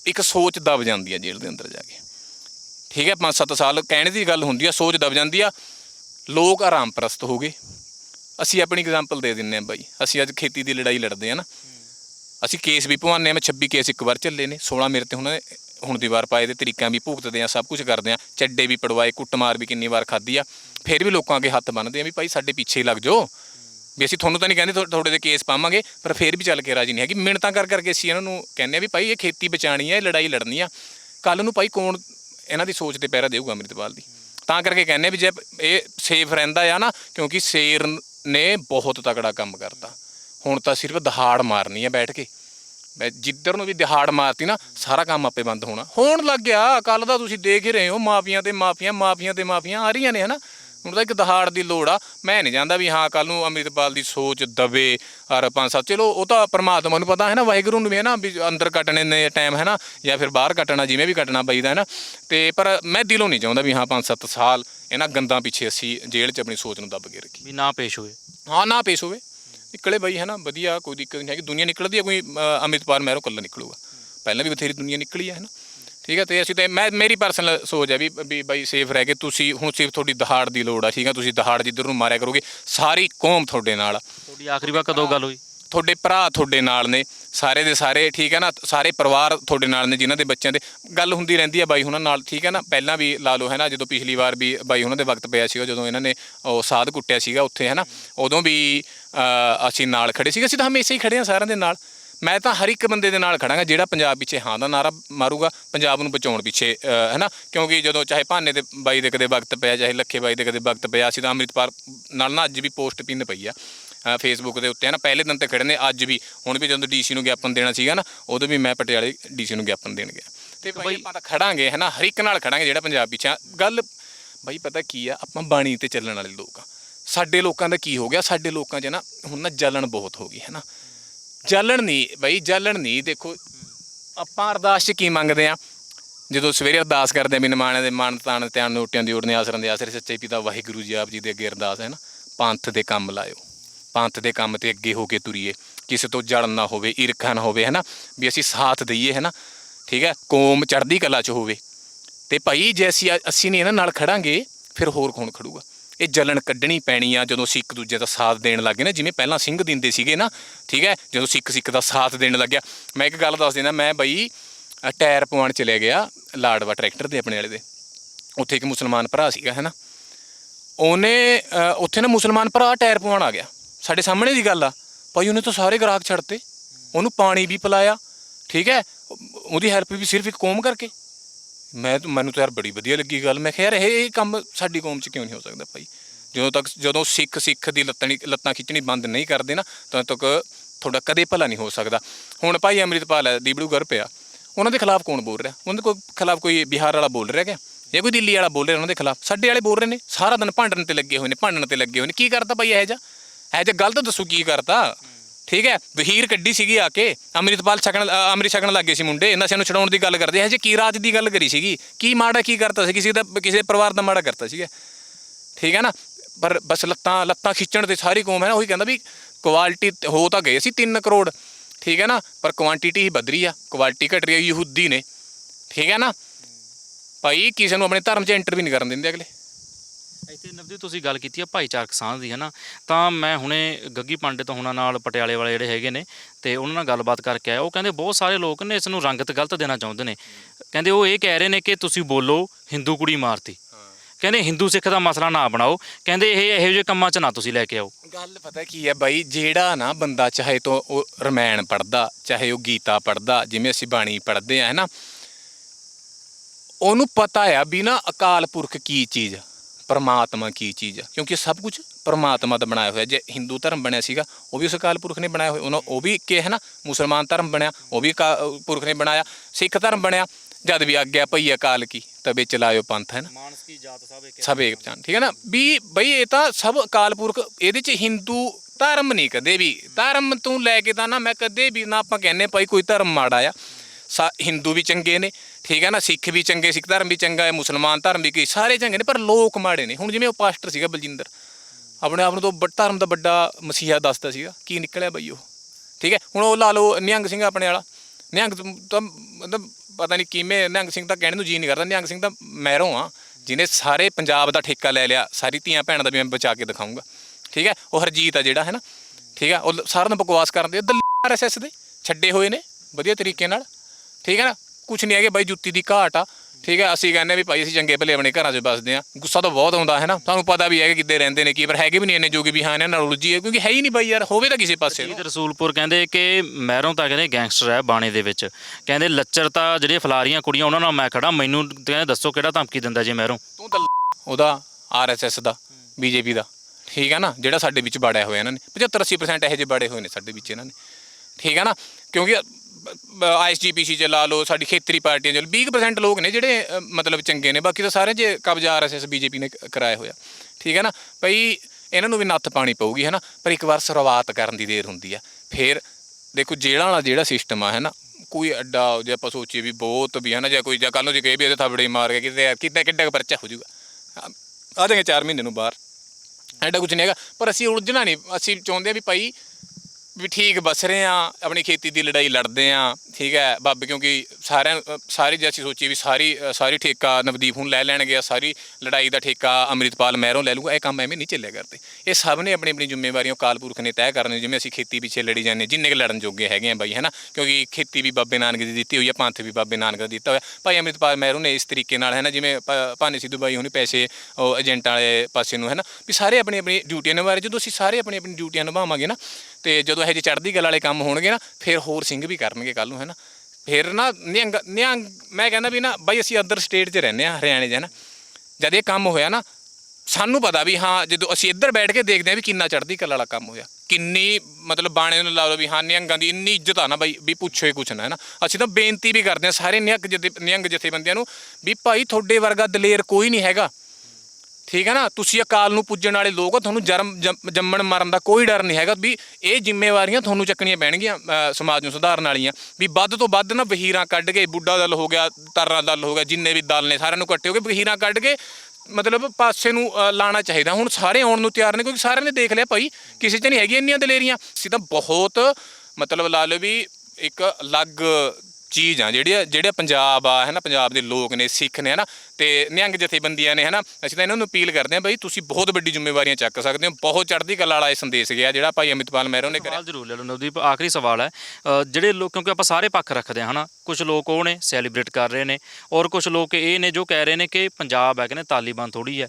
ਇੱਕ ਸੋਚ ਦਬ ਜਾਂਦੀ ਹੈ ਜੇਲ੍ਹ ਦੇ ਅੰਦਰ ਜਾ ਕੇ। ਠੀਕ ਹੈ 5-7 ਸਾਲ ਕਹਿਣ ਦੀ ਗੱਲ ਹੁੰਦੀ ਆ, ਸੋਚ ਦਬ ਜਾਂਦੀ ਆ। ਲੋਕ ਆਰਾਮ ਪ੍ਰਸਤ ਹੋ ਗਏ। ਅਸੀਂ ਆਪਣੀ ਐਗਜ਼ਾਮਪਲ ਦੇ ਦਿੰਨੇ ਆ ਬਾਈ। ਅਸੀਂ ਅੱਜ ਖੇਤੀ ਦੀ ਲੜਾਈ ਲੜਦੇ ਆ ਨਾ। ਅਸੀਂ ਕੇਸ ਵੀ ਭਵਾਨੇ ਆ, ਮੈਂ 26 ਕੇਸ ਇੱਕ ਵਾਰ ਚੱਲੇ ਨੇ। 16 ਮੇਰੇ ਤੇ ਹੁਣ ਹੁਣ ਦੀ ਵਾਰ ਪਾਏ ਦੇ ਤਰੀਕਾਂ ਵੀ ਭੁਗਤਦੇ ਆ, ਸਭ ਕੁਝ ਕਰਦੇ ਆ। ਚੱਡੇ ਵੀ ਪੜਵਾਏ, ਕੁੱਟਮਾਰ ਵੀ ਕਿੰਨੀ ਵਾਰ ਖਾਧੀ ਆ। ਫਿਰ ਵੀ ਲੋਕਾਂ ਅੱਗੇ ਹੱਥ ਬੰਨ੍ਹਦੇ ਆ ਵੀ ਭਾਈ ਸਾਡੇ ਪਿੱਛੇ ਹੀ ਲੱਗ ਜਾਓ। ਵੀ ਅਸੀਂ ਤੁਹਾਨੂੰ ਤਾਂ ਨਹੀਂ ਕਹਿੰਦੇ ਤੁਹਾਡੇ ਦੇ ਕੇਸ ਪਾਵਾਂਗੇ, ਪਰ ਫਿਰ ਵੀ ਚੱਲ ਕੇ ਰਾਜੀ ਨਹੀਂ ਹੈਗੀ। ਮਿਹਨਤਾਂ ਕਰ ਕਰਕੇ ਅਸੀਂ ਇਹਨਾਂ ਨੂੰ ਕਹਿੰਦੇ ਆ ਵੀ ਭਾਈ ਇਹ ਖੇਤੀ ਬਚਾਣੀ ਹੈ ਇਹ ਲੜਾਈ ਲੜਨੀ ਆ। ਕੱਲ ਨੂੰ ਭਾਈ ਕੌਣ ਇਹਨਾਂ ਦੀ ਸੋਚ ਤੇ ਪਹਿਰਾ ਦੇਊਗਾ ਅੰਮ੍ਰਿਤਪਾਲ ਦੀ। ਤਾਂ ਕਰਕੇ ਕਹਿੰਦੇ ਵੀ ਜੇ ਇਹ ਸੇਫ ਰਹਿੰਦਾ ਆ ਨਾ, ਕਿਉਂਕਿ ਸ਼ੇਰ ਨੇ ਬਹੁਤ ਤਕੜਾ ਕੰਮ ਕਰਤਾ। ਹੁਣ ਤਾਂ ਸਿਰਫ ਦਹਾੜ ਮਾਰਨੀ ਆ ਬੈਠ ਕੇ। ਮੈਂ ਜਿੱਧਰ ਨੂੰ ਵੀ ਦਿਹਾੜ ਮਾਰਤੀ ਨਾ, ਸਾਰਾ ਕੰਮ ਆਪੇ ਬੰਦ ਹੋਣਾ। ਹੋਣ ਲੱਗ ਗਿਆ ਕੱਲ ਦਾ ਤੁਸੀਂ ਦੇਖ ਹੀ ਰਹੇ ਹੋ, ਮਾਫੀਆਂ ਤੇ ਮਾਫੀਆਂ ਮਾਫੀਆਂ ਤੇ ਮਾਫੀਆਂ ਆ ਰਹੀਆਂ ਨੇ, ਹਨਾ? ਹੁਣ ਤਾਂ ਇੱਕ ਦਹਾੜ ਦੀ ਲੋੜ ਆ। ਮੈਂ ਨਹੀਂ ਜਾਂਦਾ ਵੀ ਹਾਂ ਕੱਲ ਨੂੰ ਅੰਮ੍ਰਿਤਪਾਲ ਦੀ ਸੋਚ ਦਵੇ ਔਰ ਪੰਜ ਸੱਤ। ਚਲੋ ਉਹ ਤਾਂ ਪ੍ਰਮਾਤਮਾ ਨੂੰ ਪਤਾ ਹੈ ਨਾ ਵਾਹਿਗੁਰੂ ਨੂੰ ਵੀ ਹੈ ਨਾ ਵੀ ਅੰਦਰ ਕੱਟਣੇ ਨੇ ਟਾਈਮ ਹੈ ਨਾ ਜਾਂ ਫਿਰ ਬਾਹਰ ਕੱਟਣਾ ਜਿਵੇਂ ਵੀ ਕੱਟਣਾ ਪਈਦਾ ਹੈ ਨਾ। ਤੇ ਪਰ ਮੈਂ ਦਿਲੋਂ ਨਹੀਂ ਚਾਹੁੰਦਾ ਵੀ ਹਾਂ ਪੰਜ ਸੱਤ ਸਾਲ ਇਹਨਾਂ ਗੰਦਾਂ ਪਿੱਛੇ ਅਸੀਂ ਜੇਲ੍ਹ 'ਚ ਆਪਣੀ ਸੋਚ ਨੂੰ ਦੱਬ ਕੇ ਰੱਖੀ ਵੀ ਨਾ ਪੇਸ਼ ਹੋਵੇ। ਹਾਂ ਨਾ ਪੇਸ਼ ਹੋਵੇ। ਨਿਕਲੇ ਬਈ ਹੈ ਨਾ ਵਧੀਆ ਕੋਈ ਦਿੱਕਤ ਨਹੀਂ ਹੈਗੀ। ਦੁਨੀਆ ਨਿਕਲਦੀ ਹੈ ਕੋਈ ਅੰਮ੍ਰਿਤਪਾਲ ਮਹਿਰੋਂ ਕੱਲਾ ਨਿਕਲੂਗਾ। ਪਹਿਲਾਂ ਵੀ ਬਥੇਰੀ ਦੁਨੀਆ ਨਿਕਲੀ ਹੈ ਹੈ ਨਾ। ਠੀਕ ਹੈ ਤੇ ਅਸੀਂ ਤੇ ਮੈਂ ਮੇਰੀ ਪਰਸਨਲ ਸੋਚ ਹੈ ਵੀ ਵੀ ਬਾਈ ਸੇਫ ਰਹਿ ਕੇ ਤੁਸੀਂ ਹੁਣ ਸਿਰਫ ਤੁਹਾਡੀ ਦਹਾੜ ਦੀ ਲੋੜ ਆ ਠੀਕ ਹੈ ਤੁਸੀਂ ਦਹਾੜ ਜਿੱਧਰ ਨੂੰ ਮਾਰਿਆ ਕਰੋਗੇ ਸਾਰੀ ਕੌਮ ਤੁਹਾਡੇ ਨਾਲ ਆ। ਤੁਹਾਡੀ ਆਖਰੀ ਵਾਰ ਕਦੋਂ ਗੱਲ ਹੋਈ? ਤੁਹਾਡੇ ਭਰਾ ਤੁਹਾਡੇ ਨਾਲ ਨੇ ਸਾਰੇ ਦੇ ਸਾਰੇ ਠੀਕ ਹੈ ਨਾ ਸਾਰੇ ਪਰਿਵਾਰ ਤੁਹਾਡੇ ਨਾਲ ਨੇ ਜਿਨ੍ਹਾਂ ਦੇ ਬੱਚਿਆਂ ਦੇ ਗੱਲ ਹੁੰਦੀ ਰਹਿੰਦੀ ਹੈ ਬਾਈ ਹੁਣਾਂ ਨਾਲ ਠੀਕ ਹੈ ਨਾ ਪਹਿਲਾਂ ਵੀ ਲਾ ਲਓ ਹੈ ਨਾ ਜਦੋਂ ਪਿਛਲੀ ਵਾਰ ਵੀ ਬਾਈ ਹੁਣਾਂ ਦੇ ਵਕਤ ਪਿਆ ਸੀਗਾ ਜਦੋਂ ਇਹਨਾਂ ਨੇ ਉਹ ਸਾਧ ਕੁੱਟਿਆ ਸੀਗਾ ਉੱਥੇ ਹੈ ਨਾ ਉਦੋਂ ਵੀ ਅ, ਅਸੀਂ ਨਾਲ ਖੜੇ ਸੀਗੇ ਅਸੀਂ ਤਾਂ ਹਮੇਸ਼ਾ ਹੀ ਖੜੇ ਹਾਂ ਸਾਰਿਆਂ ਦੇ ਨਾਲ ਮੈਂ ਤਾਂ ਹਰ ਇੱਕ ਬੰਦੇ ਦੇ ਨਾਲ ਖੜਾਂਗਾ ਜਿਹੜਾ ਪੰਜਾਬ ਪਿੱਛੇ ਹਾਂ ਦਾ ਨਾਰਾ ਮਾਰੂਗਾ ਪੰਜਾਬ ਨੂੰ ਬਚਾਉਣ ਪਿੱਛੇ ਅ, ਹੈ ਨਾ ਕਿਉਂਕਿ ਜਦੋਂ ਚਾਹੇ ਭਾਨੇ ਦੇ ਬਾਈ ਦੇ ਕਦੇ ਵਕਤ ਪਿਆ ਚਾਹੇ ਲੱਖੇ ਬਾਈ ਦੇ ਕਦੇ ਵਕਤ ਪਿਆ ਅਸੀਂ ਤਾਂ ਅੰਮ੍ਰਿਤਪਾਲ ਨਾਲ ਨਾ ਅੱਜ ਵੀ ਪੋਸਟ ਪਿੰਨ ਪਈ ਆ ਫੇਸਬੁੱਕ ਦੇ ਉੱਤੇ ਹੈ ਨਾ ਪਹਿਲੇ ਦਿਨ ਤੇ ਖੜੇ ਨੇ ਅੱਜ ਵੀ। ਹੁਣ ਵੀ ਜਦੋਂ ਡੀਸੀ ਨੂੰ ਗਿਆਪਨ ਦੇਣਾ ਸੀਗਾ ਨਾ ਉਦੋਂ ਵੀ ਮੈਂ ਪਟਿਆਲੇ ਡੀਸੀ ਨੂੰ ਗਿਆਪਨ ਦੇਣ ਗਿਆ। ਤੇ ਭਾਈ ਆਪਾਂ ਤਾਂ ਖੜਾਂਗੇ ਹੈ ਨਾ ਹਰ ਇੱਕ ਨਾਲ ਖੜਾਂਗੇ ਜਿਹੜਾ ਪੰਜਾਬ ਪਿੱਛੇ। ਗੱਲ ਬਾਈ ਪਤਾ ਕੀ ਆ ਆਪਾਂ ਬਾਣੀ ਤੇ ਚੱਲਣ ਵਾਲੇ ਲੋਕ ਆ। ਸਾਡੇ ਲੋਕਾਂ ਦਾ ਕੀ ਹੋ ਗਿਆ? ਸਾਡੇ ਲੋਕਾਂ 'ਚ ਨਾ ਹੁਣ ਨਾ ਜਲਣ ਬਹੁਤ ਹੋ ਗਈ ਹੈ ਨਾ ਜਲਣ ਨਹੀਂ ਬਾਈ ਜਲਣ ਨਹੀਂ ਦੇਖੋ, ਆਪਾਂ ਅਰਦਾਸ 'ਚ ਕੀ ਮੰਗਦੇ ਆ? ਜਦੋਂ ਸਵੇਰੇ ਅਰਦਾਸ ਕਰਦੇ ਆ ਵੀ ਨਿਮਾਣੇ ਦੇ ਮਨ ਤਾਣ ਧਿਆਨ, ਨੋਟਿਆਂ ਦੀ ਉੜਨੇ ਆਸਰਨ ਦੇ ਆਸਰੇ ਸੱਚੇ ਪਿਤਾ ਵਾਹਿਗੁਰੂ ਜੀ ਆਪ ਜੀ ਦੇ ਅੱਗੇ ਅਰਦਾਸ ਹੈ ਨਾ, ਪੰਥ ਦੇ ਕੰਮ ਲਾਇਓ। ਪੰਥ ਦੇ ਕੰਮ ਤੇ ਅੱਗੇ ਹੋ ਕੇ ਤੁਰੀਏ। ਕਿਸੇ ਤੋਂ ਜਲਣ ਨਾ ਹੋਵੇ, ਈਰਖਾ ਨਾ ਹੋਵੇ, ਹੈ ਨਾ? ਵੀ ਅਸੀਂ ਸਾਥ ਦਈਏ, ਹੈ ਨਾ? ਠੀਕ ਹੈ? ਕੌਮ ਚੜ੍ਹਦੀ ਕਲਾ 'ਚ ਹੋਵੇ। ਤੇ ਭਾਈ ਜੇ ਅਸੀਂ ਅਸੀਂ ਨਹੀਂ ਇਹਨਾਂ ਨਾਲ ਖੜਾਂਗੇ, ਫਿਰ ਹੋਰ ਕੌਣ ਖੜੂਗਾ? ਇਹ ਜਲਣ ਕੱਢਣੀ ਪੈਣੀ ਆ, ਜਦੋਂ ਅਸੀਂ ਇੱਕ ਦੂਜੇ ਦਾ ਸਾਥ ਦੇਣ ਲੱਗੇ ਨਾ, ਜਿਵੇਂ ਪਹਿਲਾਂ ਸਿੰਘ ਦਿੰਦੇ ਸੀਗੇ ਨਾ, ਠੀਕ ਹੈ, ਜਦੋਂ ਸਿੱਖ ਸਿੱਖ ਦਾ ਸਾਥ ਦੇਣ ਲੱਗਿਆ। ਮੈਂ ਇੱਕ ਗੱਲ ਦੱਸ ਦਿੰਦਾ, ਮੈਂ ਬਈ ਟਾਇਰ ਪਵਾਉਣ ਚਲੇ ਗਿਆ, ਲਾੜਵਾ ਟਰੈਕਟਰ ਦੇ ਆਪਣੇ ਵਾਲੇ ਦੇ। ਉੱਥੇ ਇੱਕ ਮੁਸਲਮਾਨ ਭਰਾ ਸੀਗਾ, ਹੈ ਨਾ। ਉਹਨੇ ਉੱਥੇ ਨਾ ਮੁਸਲਮਾਨ ਭਰਾ ਟਾਇਰ ਪਵਾਉਣ ਆ ਗਿਆ। ਸਾਡੇ ਸਾਹਮਣੇ ਦੀ ਗੱਲ ਆ। ਭਾਈ, ਉਹਨੇ ਤਾਂ ਸਾਰੇ ਗ੍ਰਾਹਕ ਛੱਡਤੇ। ਉਹਨੂੰ ਪਾਣੀ ਵੀ ਪਿਲਾਇਆ, ਠੀਕ ਹੈ, ਉਹਦੀ ਹੈਲਪ ਵੀ ਸਿਰਫ ਇੱਕ ਕੌਮ ਕਰਕੇ। ਮੈਂ ਤਾਂ ਮੈਨੂੰ ਤਾਂ ਯਾਰ ਬੜੀ ਵਧੀਆ ਲੱਗੀ ਗੱਲ। ਮੈਂ ਕਿਹਾ ਯਾਰ ਇਹ ਇਹ ਕੰਮ ਸਾਡੀ ਕੌਮ 'ਚ ਕਿਉਂ ਨਹੀਂ ਹੋ ਸਕਦਾ ਭਾਈ? ਜਦੋਂ ਤੱਕ ਜਦੋਂ ਸਿੱਖ ਸਿੱਖ ਦੀ ਲੱਤਣੀ ਲੱਤਾਂ ਖਿੱਚਣੀ ਬੰਦ ਨਹੀਂ ਕਰਦੇ ਨਾ, ਤਾਂ ਤੱਕ ਤੁਹਾਡਾ ਕਦੇ ਭਲਾ ਨਹੀਂ ਹੋ ਸਕਦਾ। ਹੁਣ ਭਾਈ ਅੰਮ੍ਰਿਤਪਾਲ ਹੈ ਦੀਬੜੂ ਗਰ ਪਿਆ। ਉਹਨਾਂ ਦੇ ਖਿਲਾਫ ਕੌਣ ਬੋਲ ਰਿਹਾ? ਉਹਨਾਂ ਦੇ ਕੋਈ ਖਿਲਾਫ ਕੋਈ ਬਿਹਾਰ ਵਾਲਾ ਬੋਲ ਰਿਹਾ ਕਿ ਇਹ ਕੋਈ ਦਿੱਲੀ ਵਾਲਾ ਬੋਲ ਰਿਹਾ ਉਹਨਾਂ ਦੇ ਖਿਲਾਫ? ਸਾਡੇ ਵਾਲੇ ਬੋਲ ਰਹੇ ਨੇ। ਸਾਰਾ ਦਿਨ ਭਾਂਡਣ ਤੇ ਲੱਗੇ ਹੋਏ ਨੇ, ਭਾਂਡਣ ਤੇ ਲੱਗੇ ਹੋਏ ਨੇ। ਕੀ ਕਰਤਾ ਭਾਈ ਇਹ ਜਿਹਾ? ਇਹ ਜਿਹਾ ਗਲਤ ਦੱਸੋ ਕੀ ਕਰਤਾ? ਠੀਕ ਹੈ? ਵਹੀਰ ਕੱਢੀ ਸੀਗੀ ਆ ਕੇ ਅੰਮ੍ਰਿਤਪਾਲ ਛਕਣ ਅ, ਅੰਮ੍ਰਿਤ ਛਕਣ ਲੱਗੇ ਸੀ ਮੁੰਡੇ। ਨਸ਼ੇ ਨੂੰ ਛਡਾਉਣ ਦੀ ਗੱਲ ਕਰਦੇ ਇਹ ਜੇ ਕੀ ਰਾਜ ਦੀ ਗੱਲ ਕਰੀ ਸੀਗੀ? ਕੀ ਮਾੜਾ ਕੀ ਕਰਤਾ ਸੀ? ਕਿਸੇ ਦਾ ਕਿਸੇ ਪਰਿਵਾਰ ਦਾ ਮਾੜਾ ਕਰਤਾ ਸੀਗਾ। ਠੀਕ ਹੈ ਨਾ? ਪਰ ਬਸ ਲੱਤਾਂ ਲੱਤਾਂ ਖਿੱਚਣ ਤੇ ਸਾਰੀ ਕੌਮ ਹੈ ਨਾ ਉਹੀ ਕਹਿੰਦਾ ਵੀ ਕੁਆਲਿਟੀ ਹੋ ਤਾਂ ਗਏ ਸੀ 3 ਕਰੋੜ। ਠੀਕ ਹੈ ਨਾ? ਪਰ ਕੁਆਂਟੀਟੀ ਹੀ ਵੱਧ ਰਹੀ ਆ। ਕੁਆਲਿਟੀ ਘਟ ਰਹੀ ਆ ਯਹੂਦੀ ਨੇ। ਠੀਕ ਹੈ ਨਾ? ਭਾਈ ਕਿਸੇ ਨੂੰ ਆਪਣੇ ਧਰਮ 'ਚ ਐਂਟਰ ਵੀ ਨਹੀਂ ਕਰਨ ਦਿੰਦੇ ਅਗਲੇ। ਇੱਥੇ ਨਵਦੀਪ, ਤੁਸੀਂ ਗੱਲ ਕੀਤੀ ਆ ਭਾਈਚਾਰਕ ਸਾਂਝ ਦੀ ਹੈ ਨਾ ਤਾਂ ਮੈਂ ਹੁਣੇ ਗੱਗੀ ਪਾਂਡੇ ਤੋਂ ਹੁਣਾਂ ਨਾਲ ਪਟਿਆਲੇ ਵਾਲੇ ਜਿਹੜੇ ਹੈਗੇ ਨੇ, ਤੇ ਉਹਨਾਂ ਨਾਲ ਗੱਲਬਾਤ ਕਰਕੇ ਆਇਆ। ਉਹ ਕਹਿੰਦੇ ਬਹੁਤ ਸਾਰੇ ਲੋਕ ਨੇ ਇਸ ਨੂੰ ਰੰਗਤ ਗਲਤ ਦੇਣਾ ਚਾਹੁੰਦੇ ਨੇ। ਕਹਿੰਦੇ ਉਹ ਇਹ ਕਹਿ ਰਹੇ ਨੇ ਕਿ ਤੁਸੀਂ ਬੋਲੋ, ਹਿੰਦੂ ਕੁੜੀ ਮਾਰਤੀ। ਕਹਿੰਦੇ ਹਿੰਦੂ ਸਿੱਖ ਦਾ ਮਸਲਾ ਨਾ ਬਣਾਓ। ਕਹਿੰਦੇ ਇਹ ਇਹੋ ਜਿਹੇ ਕੰਮਾਂ 'ਚ ਨਾ ਤੁਸੀਂ ਲੈ ਕੇ ਆਓ। ਗੱਲ ਪਤਾ ਕੀ ਹੈ ਬਾਈ, ਜਿਹੜਾ ਨਾ ਬੰਦਾ ਚਾਹੇ ਤੋਂ ਉਹ ਰਮਾਇਣ ਪੜਦਾ ਚਾਹੇ ਉਹ ਗੀਤਾ ਪੜਦਾ ਜਿਵੇਂ ਅਸੀਂ ਬਾਣੀ ਪੜਦੇ ਆ ਹੈ ਨਾ ਉਹਨੂੰ ਪਤਾ ਆ ਵੀ ਨਾ ਅਕਾਲ ਪੁਰਖ ਕੀ ਚੀਜ਼ ਆ। ਪਰਮਾਤਮਾ ਕੀ ਚੀਜ਼ ਆ? ਕਿਉਂਕਿ ਸਭ ਕੁਝ ਪਰਮਾਤਮਾ ਦਾ ਬਣਾਇਆ ਹੋਇਆ। ਜੇ ਹਿੰਦੂ ਧਰਮ ਬਣਿਆ ਸੀਗਾ ਉਹ ਵੀ ਉਸ ਅਕਾਲ ਪੁਰਖ ਨੇ ਬਣਾਇਆ ਹੋਇਆ। ਉਹਨਾਂ ਉਹ ਵੀ ਕਿ ਹੈ ਨਾ ਮੁਸਲਮਾਨ ਧਰਮ ਬਣਿਆ ਉਹ ਵੀ ਪੁਰਖ ਨੇ ਬਣਾਇਆ। ਸਿੱਖ ਧਰਮ ਬਣਿਆ। ਜਦ ਵੀ ਆਗਿਆ ਪਈ ਅਕਾਲ ਕੀ ਤਵੇ ਚਲਾਇਓ ਪੰਥ ਹੈ ਨਾ? ਮਾਨਸ ਕੀ ਜਾਤ ਸਭ ਇੱਕ ਸਭ ਇੱਕ ਪਛਾਣ ਠੀਕ ਹੈ ਨਾ? ਵੀ ਬਈ ਇਹ ਤਾਂ ਸਭ ਅਕਾਲ ਪੁਰਖ ਇਹਦੇ ਚ ਹਿੰਦੂ ਧਰਮ ਨਹੀਂ ਕਦੇ ਵੀ। ਧਰਮ ਤੋਂ ਲੈ ਕੇ ਤਾਂ ਨਾ ਮੈਂ ਕਦੇ ਵੀ ਨਾ ਆਪਾਂ ਕਹਿੰਨੇ ਭਾਈ ਕੋਈ ਧਰਮ ਮਾੜਾ ਆ। ਸਾ ਹਿੰਦੂ ਵੀ ਚੰਗੇ ਨੇ ਠੀਕ ਹੈ ਨਾ, ਸਿੱਖ ਵੀ ਚੰਗੇ, ਸਿੱਖ ਧਰਮ ਵੀ ਚੰਗਾ ਹੈ, ਮੁਸਲਮਾਨ ਧਰਮ ਵੀ ਕੀ, ਸਾਰੇ ਚੰਗੇ ਨੇ, ਪਰ ਲੋਕ ਮਾੜੇ ਨੇ। ਹੁਣ ਜਿਵੇਂ ਉਹ ਪਾਸਟਰ ਸੀਗਾ ਬਲਜਿੰਦਰ, ਆਪਣੇ ਆਪ ਨੂੰ ਤਾਂ ਵੱਡਾ ਧਰਮ ਦਾ ਵੱਡਾ ਮਸੀਹਾ ਦੱਸਦਾ ਸੀਗਾ, ਕੀ ਨਿਕਲਿਆ ਬਈ ਉਹ। ਠੀਕ ਹੈ, ਹੁਣ ਉਹ ਲਾ ਲਓ ਨਿਹੰਗ ਸਿੰਘ ਆਪਣੇ ਵਾਲਾ। ਨਿਹੰਗ ਤਾਂ- ਮਤਲਬ ਪਤਾ ਨਹੀਂ ਕਿਵੇਂ, ਨਿਹੰਗ ਸਿੰਘ ਤਾਂ ਕਹਿਣ ਨੂੰ ਜੀ ਨਹੀਂ ਕਰਦਾ। ਨਿਹੰਗ ਸਿੰਘ ਤਾਂ ਮੈਰੋਂ ਆ ਜਿਹਨੇ ਸਾਰੇ ਪੰਜਾਬ ਦਾ ਠੇਕਾ ਲੈ ਲਿਆ, ਸਾਰੀ ਧੀਆਂ ਭੈਣਾਂ ਦਾ ਵੀ ਮੈਂ ਬਚਾ ਕੇ ਦਿਖਾਊਂਗਾ। ਠੀਕ ਹੈ, ਉਹ ਹਰਜੀਤ ਆ ਜਿਹੜਾ, ਹੈ ਨਾ। ਠੀਕ ਹੈ, ਉਹ ਸਾਰਿਆਂ ਨੂੰ ਬਕਵਾਸ ਕਰਨ ਦੇ ਆਰਐਸਐਸ ਦੇ, ਛੱਡੇ ਹੋਏ ਨੇ, ਵਧੀਆ ਤਰੀਕੇ ਨਾਲ। ਠੀਕ ਹੈ ਨਾ ਕੁਛ ਨਹੀਂ ਹੈਗੇ ਬਾਈ ਜੁੱਤੀ ਦੀ ਘਾਟ ਆ। ਠੀਕ ਹੈ ਅਸੀਂ ਕਹਿੰਦੇ ਵੀ ਭਾਈ ਅਸੀਂ ਚੰਗੇ ਭਲੇ ਆਪਣੇ ਘਰਾਂ 'ਚ ਬਸਦੇ ਆ ਗੁੱਸਾ ਤਾਂ ਬਹੁਤ ਆਉਂਦਾ ਹੈ ਨਾ? ਤੁਹਾਨੂੰ ਪਤਾ ਵੀ ਹੈ ਕਿ ਕਿੱਦੇ ਰਹਿੰਦੇ ਨੇ ਕੀ ਪਰ ਹੈਗੇ ਵੀ ਨਹੀਂ ਇੰਨੇ ਜੋਗੇ ਵੀ ਹਾਂ ਇਹਨਾਂ ਨਾਲ ਉਲਝੀ ਹੈ ਕਿਉਂਕਿ ਹੈ ਹੀ ਨਹੀਂ ਬਾਈ ਯਾਰ ਹੋਵੇ ਤਾਂ ਕਿਸੇ ਪਾਸੇ ਜੀਤ ਰਸੂਲਪੁਰ ਕਹਿੰਦੇ ਕਿ ਮਹਿਰੋਂ ਤਾਂ ਕਹਿੰਦੇ ਗੈਂਗਸਟਰ ਹੈ ਬਾਣੇ ਦੇ ਵਿੱਚ। ਕਹਿੰਦੇ ਲੱਚਰ ਤਾਂ ਜਿਹੜੀਆਂ ਫਲਾਰੀਆਂ ਕੁੜੀਆਂ ਉਹਨਾਂ ਨਾਲ ਮੈਂ ਖੜਾ ਮੈਨੂੰ ਕਹਿੰਦੇ ਦੱਸੋ ਕਿਹੜਾ ਧਮਕੀ ਦਿੰਦਾ ਜੇ ਮਹਿਰੋਂ ਤੂੰ ਤਾਂ ਉਹਦਾ ਆਰਐਸਐਸ ਦਾ ਬੀਜੇਪੀ ਦਾ। ਠੀਕ ਹੈ ਨਾ? ਜਿਹੜਾ ਸਾਡੇ ਵਿੱਚ ਬਾੜਿਆ ਹੋਇਆ ਇਹਨਾਂ ਨੇ। 75 80% ਇਹੋ ਜਿਹੇ ਬਾੜੇ ਹੋਏ ਨੇ ਸਾਡੇ ਵਿੱਚ ਇਹਨਾਂ ਨੇ। ਠੀਕ ਹੈ ਨਾ? ਕਿਉਂਕਿ ਆਈਐਸਜੀਪੀਸੀ ਚ ਲਾ ਲਓ ਸਾਡੀ ਖੇਤਰੀ ਪਾਰਟੀਆਂ ਚ 20% ਲੋਕ ਨੇ ਜਿਹੜੇ ਅ, ਮਤਲਬ ਚੰਗੇ ਨੇ। ਬਾਕੀ ਤਾਂ ਸਾਰੇ ਜੇ ਕਬਜ਼ਾ ਆਰਐਸਐਸ ਬੀਜੇਪੀ ਨੇ ਕ- ਕਰਾਇਆ ਹੋਇਆ। ਠੀਕ ਹੈ ਨਾ? ਭਈ ਇਹਨਾਂ ਨੂੰ ਵੀ ਨੱਥ ਪਾਣੀ ਪਊਗੀ ਹੈ ਨਾ? ਪਰ ਇੱਕ ਵਾਰ ਸ਼ੁਰੂਆਤ ਕਰਨ ਦੀ ਦੇਰ ਹੁੰਦੀ ਆ। ਫਿਰ ਦੇਖੋ ਜੇਲ੍ਹਾਂ ਵਾਲਾ ਜਿਹੜਾ ਸਿਸਟਮ ਆ ਹੈ ਨਾ? ਕੋਈ ਅੱਡਾ ਜੇ ਆਪਾਂ ਸੋਚੀਏ ਵੀ ਬਹੁਤ ਵੀ ਹੈ ਨਾ? ਜਾਂ ਕੋਈ ਜਾਂ ਕੱਲ ਨੂੰ ਜੇ ਕਹੇ ਵੀ ਇਹਦੇ ਥਾਪੜੇ ਮਾਰ ਗਿਆ ਕਿਤੇ ਕਿਤੇ ਕਿੱਡਾ ਕੁ ਪਰਚਾ ਹੋ ਜਾਊਗਾ। ਆ ਜਾਗੇ 4 ਮਹੀਨੇ ਨੂੰ ਬਾਹਰ। ਐਡਾ ਕੁਝ ਨਹੀਂ ਹੈਗਾ। ਪਰ ਅਸੀਂ ਉਲਝਣਾ ਨਹੀਂ ਅਸੀਂ ਚਾਹੁੰਦੇ ਆ ਵੀ ਭਾਈ ਵੀ ਠੀਕ ਬਸ ਰਹੇ ਆ ਆਪਣੀ ਖੇਤੀ ਦੀ ਲੜਾਈ ਲੜਦੇ ਆ ਠੀਕ ਹੈ ਬੱਬ ਕਿਉਂਕਿ ਸਾਰਿਆਂ ਸਾਰੇ ਅ, ਸਾਰੀ ਜੇ ਅਸੀਂ ਸੋਚੀਏ ਵੀ ਸਾਰੀ ਸਾਰੀ ਠੇਕਾ ਨਵਦੀਪ ਹੁਣ ਲੈ ਲੈਣਗੇ ਆ ਸਾਰੀ ਲੜਾਈ ਦਾ ਠੇਕਾ ਅੰਮ੍ਰਿਤਪਾਲ ਮਹਿਰੋਂ ਲੈ ਲੂਗਾ ਇਹ ਕੰਮ ਐਵੇਂ ਨਹੀਂ ਚੱਲਿਆ ਕਰਦੇ। ਇਹ ਸਭ ਨੇ ਆਪਣੀ ਆਪਣੀ ਜ਼ਿੰਮੇਵਾਰੀਆਂ ਕਾਲ ਪੁਰਖ ਨੇ ਤੈਅ ਕਰਨੀ ਜਿਵੇਂ ਅਸੀਂ ਖੇਤੀ ਪਿੱਛੇ ਲੜੀ ਜਾਂਦੇ ਜਿੰਨੇ ਕੁ ਲੜਨ ਜੋਗੇ ਹੈਗੇ ਆ ਬਾਈ ਹੈਨਾ? ਕਿਉਂਕਿ ਖੇਤੀ ਵੀ ਬਾਬੇ ਨਾਨਕ ਦੀ ਦਿੱਤੀ ਹੋਈ ਆ ਪੰਥ ਵੀ ਬਾਬੇ ਨਾਨਕ ਦਾ ਦਿੱਤਾ ਹੋਇਆ। ਭਾਈ ਅੰਮ੍ਰਿਤਪਾਲ ਮਹਿਰੋਂ ਨੇ ਇਸ ਤਰੀਕੇ ਨਾਲ ਹੈ ਨਾ ਜਿਵੇਂ ਭ- ਭਾਨੇ ਸਿੱਧੂ ਬਾਈ ਹੁਣੀ ਪੈਸੇ ਉਹ ਏਜੰਟਾਂ ਵਾਲੇ ਪਾਸੇ ਨੂੰ ਹੈ ਨਾ ਵੀ ਸਾਰੇ ਆਪਣੀ ਆਪਣੀ ਡਿਊਟੀਆਂ ਨਿਭਾ ਰਹੇ। ਜਦੋਂ ਅਸੀਂ ਸਾਰੇ ਆਪਣੀ ਆਪਣੀ ਡਿਊਟੀਆਂ ਨਿਭਾਵਾਂਗੇ ਨਾ ਤੇ ਜਦੋਂ ਇਹ ਜਿਹੇ ਚੜ੍ਹਦੀ ਗੱਲ ਵਾਲੇ ਕੰਮ ਹੋਣਗੇ ਨਾ, ਫਿਰ ਹੋਰ ਸਿੰਘ ਵੀ ਕਰਨਗੇ ਕੱਲ ਨੂੰ, ਹੈ ਨਾ? ਫਿਰ ਨਾ ਨਿਹੰਗ ਨਿਹੰਗ, ਮੈਂ ਕਹਿੰਦਾ ਵੀ ਨਾ, ਬਾਈ ਅਸੀਂ ਅਦਰ ਸਟੇਟ 'ਚ ਰਹਿੰਦੇ ਆ ਹਰਿਆਣੇ 'ਚ, ਹੈ ਨਾ? ਜਦ ਇਹ ਕੰਮ ਹੋਇਆ ਨਾ, ਸਾਨੂੰ ਪਤਾ ਵੀ ਹਾਂ, ਜਦੋਂ ਅਸੀਂ ਇੱਧਰ ਬੈਠ ਕੇ ਦੇਖਦੇ ਆ ਵੀ ਕਿੰਨਾ ਚੜ੍ਹਦੀ ਕਲਾ ਵਾਲਾ ਕੰਮ ਹੋਇਆ। ਕਿੰਨੀ ਮਤਲਬ ਬਾਣੇ ਨੂੰ ਲਾ ਲਓ ਵੀ ਹਾਂ, ਨਿਹੰਗਾਂ ਦੀ ਇੰਨੀ ਇੱਜ਼ਤ ਆ ਨਾ ਬਾਈ, ਵੀ ਪੁੱਛੋ ਹੀ ਕੁਛ ਨਾ, ਹੈ ਨਾ? ਅਸੀਂ ਤਾਂ ਬੇਨਤੀ ਵੀ ਕਰਦੇ ਆ ਸਾਰੇ ਨਿਹੰਗ ਜਥੇ, ਨਿਹੰਗ ਜਥੇਬੰਦੀਆਂ ਨੂੰ ਵੀ ਭਾਈ ਤੁਹਾਡੇ ਵਰਗਾ ਦਲੇਰ ਕੋਈ ਨਹੀਂ ਹੈਗਾ। ਠੀਕ ਹੈ ਨਾ? ਤੁਸੀਂ ਅਕਾਲ ਨੂੰ ਪੁੱਜਣ ਵਾਲੇ ਲੋਕ ਹੋ ਤੁਹਾਨੂੰ ਜਰਮ ਜੰਮ- ਜੰਮਣ ਮਰਨ ਦਾ ਕੋਈ ਡਰ ਨਹੀਂ ਹੈਗਾ ਵੀ ਇਹ ਜ਼ਿੰਮੇਵਾਰੀਆਂ ਤੁਹਾਨੂੰ ਚੱਕਣੀਆਂ ਪੈਣਗੀਆਂ ਅ, ਸਮਾਜ ਨੂੰ ਸੁਧਾਰਨ ਵਾਲੀਆਂ। ਵੀ ਵੱਧ ਤੋਂ ਵੱਧ ਨਾ ਵਹੀਰਾਂ ਕੱਢ ਕੇ ਬੁੱਢਾ ਦਲ ਹੋ ਗਿਆ ਤਰਨਾ ਦਲ ਹੋ ਗਿਆ ਜਿੰਨੇ ਵੀ ਦਲ ਨੇ ਸਾਰਿਆਂ ਨੂੰ ਇਕੱਠੇ ਹੋ ਕੇ ਵਹੀਰਾਂ ਕੱਢ ਕੇ ਮਤਲਬ ਪਾਸੇ ਨੂੰ ਅ, ਲਾਣਾ ਚਾਹੀਦਾ। ਹੁਣ ਸਾਰੇ ਆਉਣ ਨੂੰ ਤਿਆਰ ਨੇ ਕਿਉਂਕਿ ਸਾਰਿਆਂ ਨੇ ਦੇਖ ਲਿਆ ਭਾਈ ਕਿਸੇ 'ਚ ਨਹੀਂ ਹੈਗੀਆਂ ਇੰਨੀਆਂ ਦਲੇਰੀਆਂ। ਅਸੀਂ ਤਾਂ ਬਹੁਤ ਮਤਲਬ ਲਾ ਲਓ ਵੀ ਇੱਕ ਅਲੱਗ ਚੀਜ਼ ਆ ਜਿਹੜੀ ਜਿਹੜੇ ਪੰਜਾਬ ਆ ਹੈ ਨਾ ਪੰਜਾਬ ਦੇ ਲੋਕ ਨੇ ਸਿੱਖ ਨੇ ਹੈ ਨਾ ਤੇ ਨਿਹੰਗ ਜਥੇਬੰਦੀਆਂ ਨੇ ਹੈ ਨਾ ਅਸੀਂ ਤਾਂ ਇਹਨਾਂ ਨੂੰ ਅਪੀਲ ਕਰਦੇ ਹਾਂ ਬਈ ਤੁਸੀਂ ਬਹੁਤ ਵੱਡੀ ਜ਼ਿੰਮੇਵਾਰੀਆਂ ਚੱਕ ਸਕਦੇ ਹੋ ਬਹੁਤ ਚੜ੍ਹਦੀ ਕਲਾ ਵਾਲਾ ਇਹ ਸੰਦੇਸ਼ ਗਿਆ ਜਿਹੜਾ ਭਾਈ ਅਮਿਤਪਾਲ ਮਹਿਰੋ ਨੇ ਕਰਿਆ। ਜ਼ਰੂਰ ਲੈ ਲਓ ਨਵਦੀਪ ਆਖਰੀ ਸਵਾਲ ਹੈ। ਜਿਹੜੇ ਲੋਕ ਕਿਉਂਕਿ ਆਪਾਂ ਸਾਰੇ ਪੱਖ ਰੱਖਦੇ ਹਾਂ ਹਨਾ ਕੁਝ ਲੋਕ ਉਹ ਨੇ ਸੈਲੀਬ੍ਰੇਟ ਕਰ ਰਹੇ ਨੇ ਔਰ ਕੁਝ ਲੋਕ ਇਹ ਨੇ ਜੋ ਕਹਿ ਰਹੇ ਨੇ ਕਿ ਪੰਜਾਬ ਹੈ ਕਹਿੰਦੇ ਤਾਲੀਬਾਨ ਥੋੜੀ ਹੈ।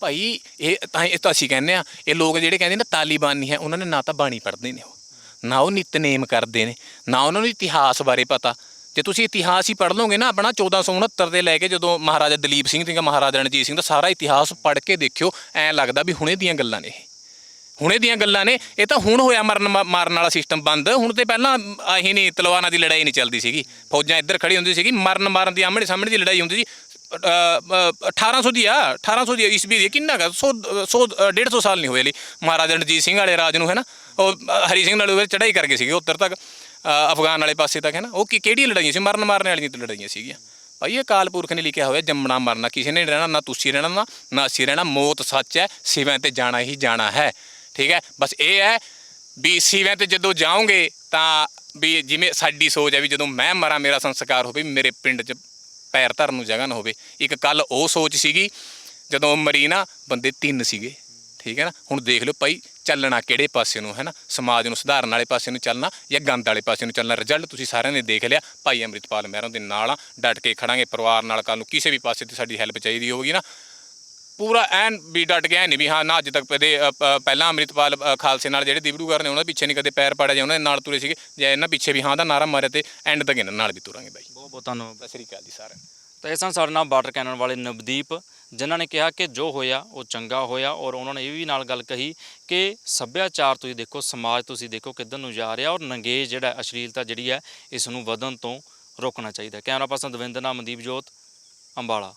ਭਾਈ ਇਹ ਤਾਂ ਇਹ ਤਾਂ ਅਸੀਂ ਕਹਿੰਦੇ ਆ ਇਹ ਲੋਕ ਜਿਹੜੇ ਕਹਿੰਦੇ ਨੇ ਤਾਲੀਬਾਨ ਨਹੀਂ ਹੈ ਉਹਨਾਂ ਨੇ ਨਾ ਤਾਂ ਬਾਣੀ ਪੜ੍ਹਦੇ ਨੇ ਉਹ। ਨਾ ਉਹ ਨਿਤਨੇਮ ਕਰਦੇ ਨੇ ਨਾ ਉਹਨਾਂ ਨੂੰ ਇਤਿਹਾਸ ਬਾਰੇ ਪਤਾ। ਜੇ ਤੁਸੀਂ ਇਤਿਹਾਸ ਹੀ ਪੜ੍ਹ ਲਓਗੇ ਨਾ ਆਪਣਾ 1469 ਦੇ ਲੈ ਕੇ ਜਦੋਂ ਮਹਾਰਾਜਾ ਦਲੀਪ ਸਿੰਘ ਤੇ ਮਹਾਰਾਜਾ ਰਣਜੀਤ ਸਿੰਘ ਦਾ ਸਾਰਾ ਇਤਿਹਾਸ ਪੜ੍ਹ ਕੇ ਦੇਖਿਓ ਐਂ ਲੱਗਦਾ ਵੀ ਹੁਣੇ ਦੀਆਂ ਗੱਲਾਂ ਨੇ ਇਹ। ਹੁਣੇ ਦੀਆਂ ਗੱਲਾਂ ਨੇ ਇਹ ਤਾਂ ਹੁਣ ਹੋਇਆ ਮਰਨ ਮਾ- ਮਾਰਨ ਵਾਲਾ ਸਿਸਟਮ ਬੰਦ। ਹੁਣ ਤੇ ਪਹਿਲਾਂ ਆਹੀ ਨਹੀਂ ਤਲਵਾਰਾਂ ਦੀ ਲੜਾਈ ਨਹੀਂ ਚੱਲਦੀ ਸੀਗੀ। ਫੌਜਾਂ ਇੱਧਰ ਖੜੀ ਹੁੰਦੀ ਸੀਗੀ ਮਰਨ ਮਾਰਨ ਦੀ ਆਮਣੇ ਸਾਹਮਣੇ ਦੀ ਲੜਾਈ ਹੁੰਦੀ ਸੀ। ਅ, ਅ, 1800 ਦੀ ਆ 1800 ਦੀ ਈਸਵੀ ਦੀ ਕਿੰਨਾ ਗਾ 100 100 150 ਸਾਲ ਨਹੀਂ ਹੋਏ ਲਈ ਮਹਾਰਾਜਾ ਰਣਜੀਤ ਸਿੰਘ ਵਾਲੇ ਰਾਜ ਨੂੰ ਹੈ ਨਾ? ਉਹ ਹਰੀ ਸਿੰਘ ਨਾਲ ਚੜ੍ਹਾਈ ਕਰ ਗਏ ਸੀਗੇ ਉੱਤਰ ਤੱਕ ਅਫਗਾਨ ਵਾਲੇ ਪਾਸੇ ਤੱਕ, ਹੈ ਨਾ? ਉਹ ਕੀ, ਕਿਹੜੀਆਂ ਲੜਾਈਆਂ ਸੀ? ਮਰਨ ਮਾਰਨ ਵਾਲੀਆਂ ਲੜਾਈਆਂ ਸੀਗੀਆਂ। ਭਾਈ, ਇਹ ਕਾਲ ਪੁਰਖ ਨੇ ਲਿਖਿਆ ਹੋਇਆ, ਜੰਮਣਾ ਮਰਨਾ, ਕਿਸੇ ਨੇ ਨੀ ਰਹਿਣਾ, ਨਾ ਤੁਸੀਂ ਰਹਿਣਾ, ਨਾ ਨਾ ਅਸੀਂ ਰਹਿਣਾ, ਮੌਤ ਸੱਚ ਹੈ, ਸਿਵਿਆਂ ਤੇ ਜਾਣਾ ਹੀ ਜਾਣਾ ਹੈ। ਠੀਕ ਹੈ? ਬਸ ਇਹ ਹੈ ਵੀ ਸਿਵਿਆਂ ਤੇ ਜਦੋਂ ਜਾਓਗੇ, ਤਾਂ ਵੀ ਜਿਵੇਂ ਸਾਡੀ ਸੋਚ ਹੈ ਵੀ ਜਦੋਂ ਮੈਂ ਮਰਾਂ, ਮੇਰਾ ਸੰਸਕਾਰ ਹੋਵੇ, ਮੇਰੇ ਪਿੰਡ 'ਚ ਪੈਰ ਧਰਨ ਨੂੰ ਜਗ੍ਹਾ ਨਾ ਹੋਵੇ। ਇੱਕ ਕੱਲ ਉਹ ਸੋਚ ਸੀਗੀ, ਜਦੋਂ ਮਰੀ ਨਾ, ਬੰਦੇ ਤਿੰਨ ਸੀਗੇ। ਠੀਕ ਹੈ ਨਾ? ਹੁਣ ਦੇਖ ਲਓ ਭਾਈ ਚੱਲਣਾ ਕਿਹੜੇ ਪਾਸੇ ਨੂੰ ਹੈ ਨਾ ਸਮਾਜ ਨੂੰ ਸੁਧਾਰਨ ਵਾਲੇ ਪਾਸੇ ਨੂੰ ਚੱਲਣਾ ਜਾਂ ਗੰਦ ਵਾਲੇ ਪਾਸੇ ਨੂੰ ਚੱਲਣਾ? ਰਿਜ਼ਲਟ ਤੁਸੀਂ ਸਾਰਿਆਂ ਨੇ ਦੇਖ ਲਿਆ। ਭਾਈ ਅੰਮ੍ਰਿਤਪਾਲ ਮਹਿਰੋਂ ਦੇ ਨਾਲ ਆ ਡਟ ਕੇ ਖੜਾਂਗੇ ਪਰਿਵਾਰ ਨਾਲ ਕੱਲ ਨੂੰ ਕਿਸੇ ਵੀ ਪਾਸੇ ਤੇ ਸਾਡੀ ਹੈਲਪ ਚਾਹੀਦੀ ਹੋਊਗੀ ਨਾ। ਪੂਰਾ ਐਨ ਵੀ ਡਟ ਗਿਆ ਨਹੀਂ ਵੀ ਹਾਂ ਨਾ ਅੱਜ ਤੱਕ ਕਦੇ ਪਹਿਲਾਂ ਅੰਮ੍ਰਿਤਪਾਲ ਖਾਲਸੇ ਨਾਲ ਜਿਹੜੇ ਦਿਬੜੂਗਰ ਨੇ ਉਹਨਾਂ ਦੇ ਪਿੱਛੇ ਨਹੀਂ ਕਦੇ ਪੈਰ ਪਾੜਿਆ ਜਾਂ ਉਹਨਾਂ ਦੇ ਨਾਲ ਤੁਰੇ ਸੀਗੇ। ਜੇ ਇਹਨਾਂ ਪਿੱਛੇ ਵੀ ਹਾਂ ਦਾ ਨਾਰਾ ਮਾਰਿਆ ਤੇ ਐਂਡ ਤੱਕ ਇਹਨਾਂ ਨਾਲ ਵੀ ਤੁਰਾਂਗੇ ਬਾਈ। ਬਹੁਤ ਬਹੁਤ ਧੰਨਵਾਦ। ਸਤਿ ਸ੍ਰੀ ਅਕਾਲ ਜੀ ਸਾਰਿਆਂ ਤਾਂ ਇਹ ਸਨ ਸਾਡੇ ਨਾਲ ਬਾਰਡਰ ਕੈਨਨ ਵਾਲੇ ਨਵਦੀਪ। ਜਿਨ੍ਹਾਂ ਨੇ ਕਿਹਾ ਕਿ ਜੋ ਹੋਇਆ ਉਹ ਚੰਗਾ ਹੋਇਆ ਔਰ ਉਹਨਾਂ ਨੇ ਇਹ ਵੀ ਨਾਲ ਗੱਲ ਕਹੀ ਕਿ ਸੱਭਿਆਚਾਰ ਤੁਸੀਂ ਦੇਖੋ, ਸਮਾਜ ਤੁਸੀਂ ਦੇਖੋ ਕਿੱਧਰ ਨੂੰ ਜਾ ਰਿਹਾ ਔਰ ਨੰਗੇਜ ਜਿਹੜਾ ਅਸ਼ਲੀਲਤਾ ਜਿਹੜੀ ਹੈ, ਇਸ ਨੂੰ ਵਧਣ ਤੋਂ ਰੋਕਣਾ ਚਾਹੀਦਾ ਕੈਮਰਾ ਪਰਸਨ ਦਵਿੰਦਰ ਨਾਮ, ਮਨਦੀਪ ਜੋਤ, ਅੰਬਾਲਾ।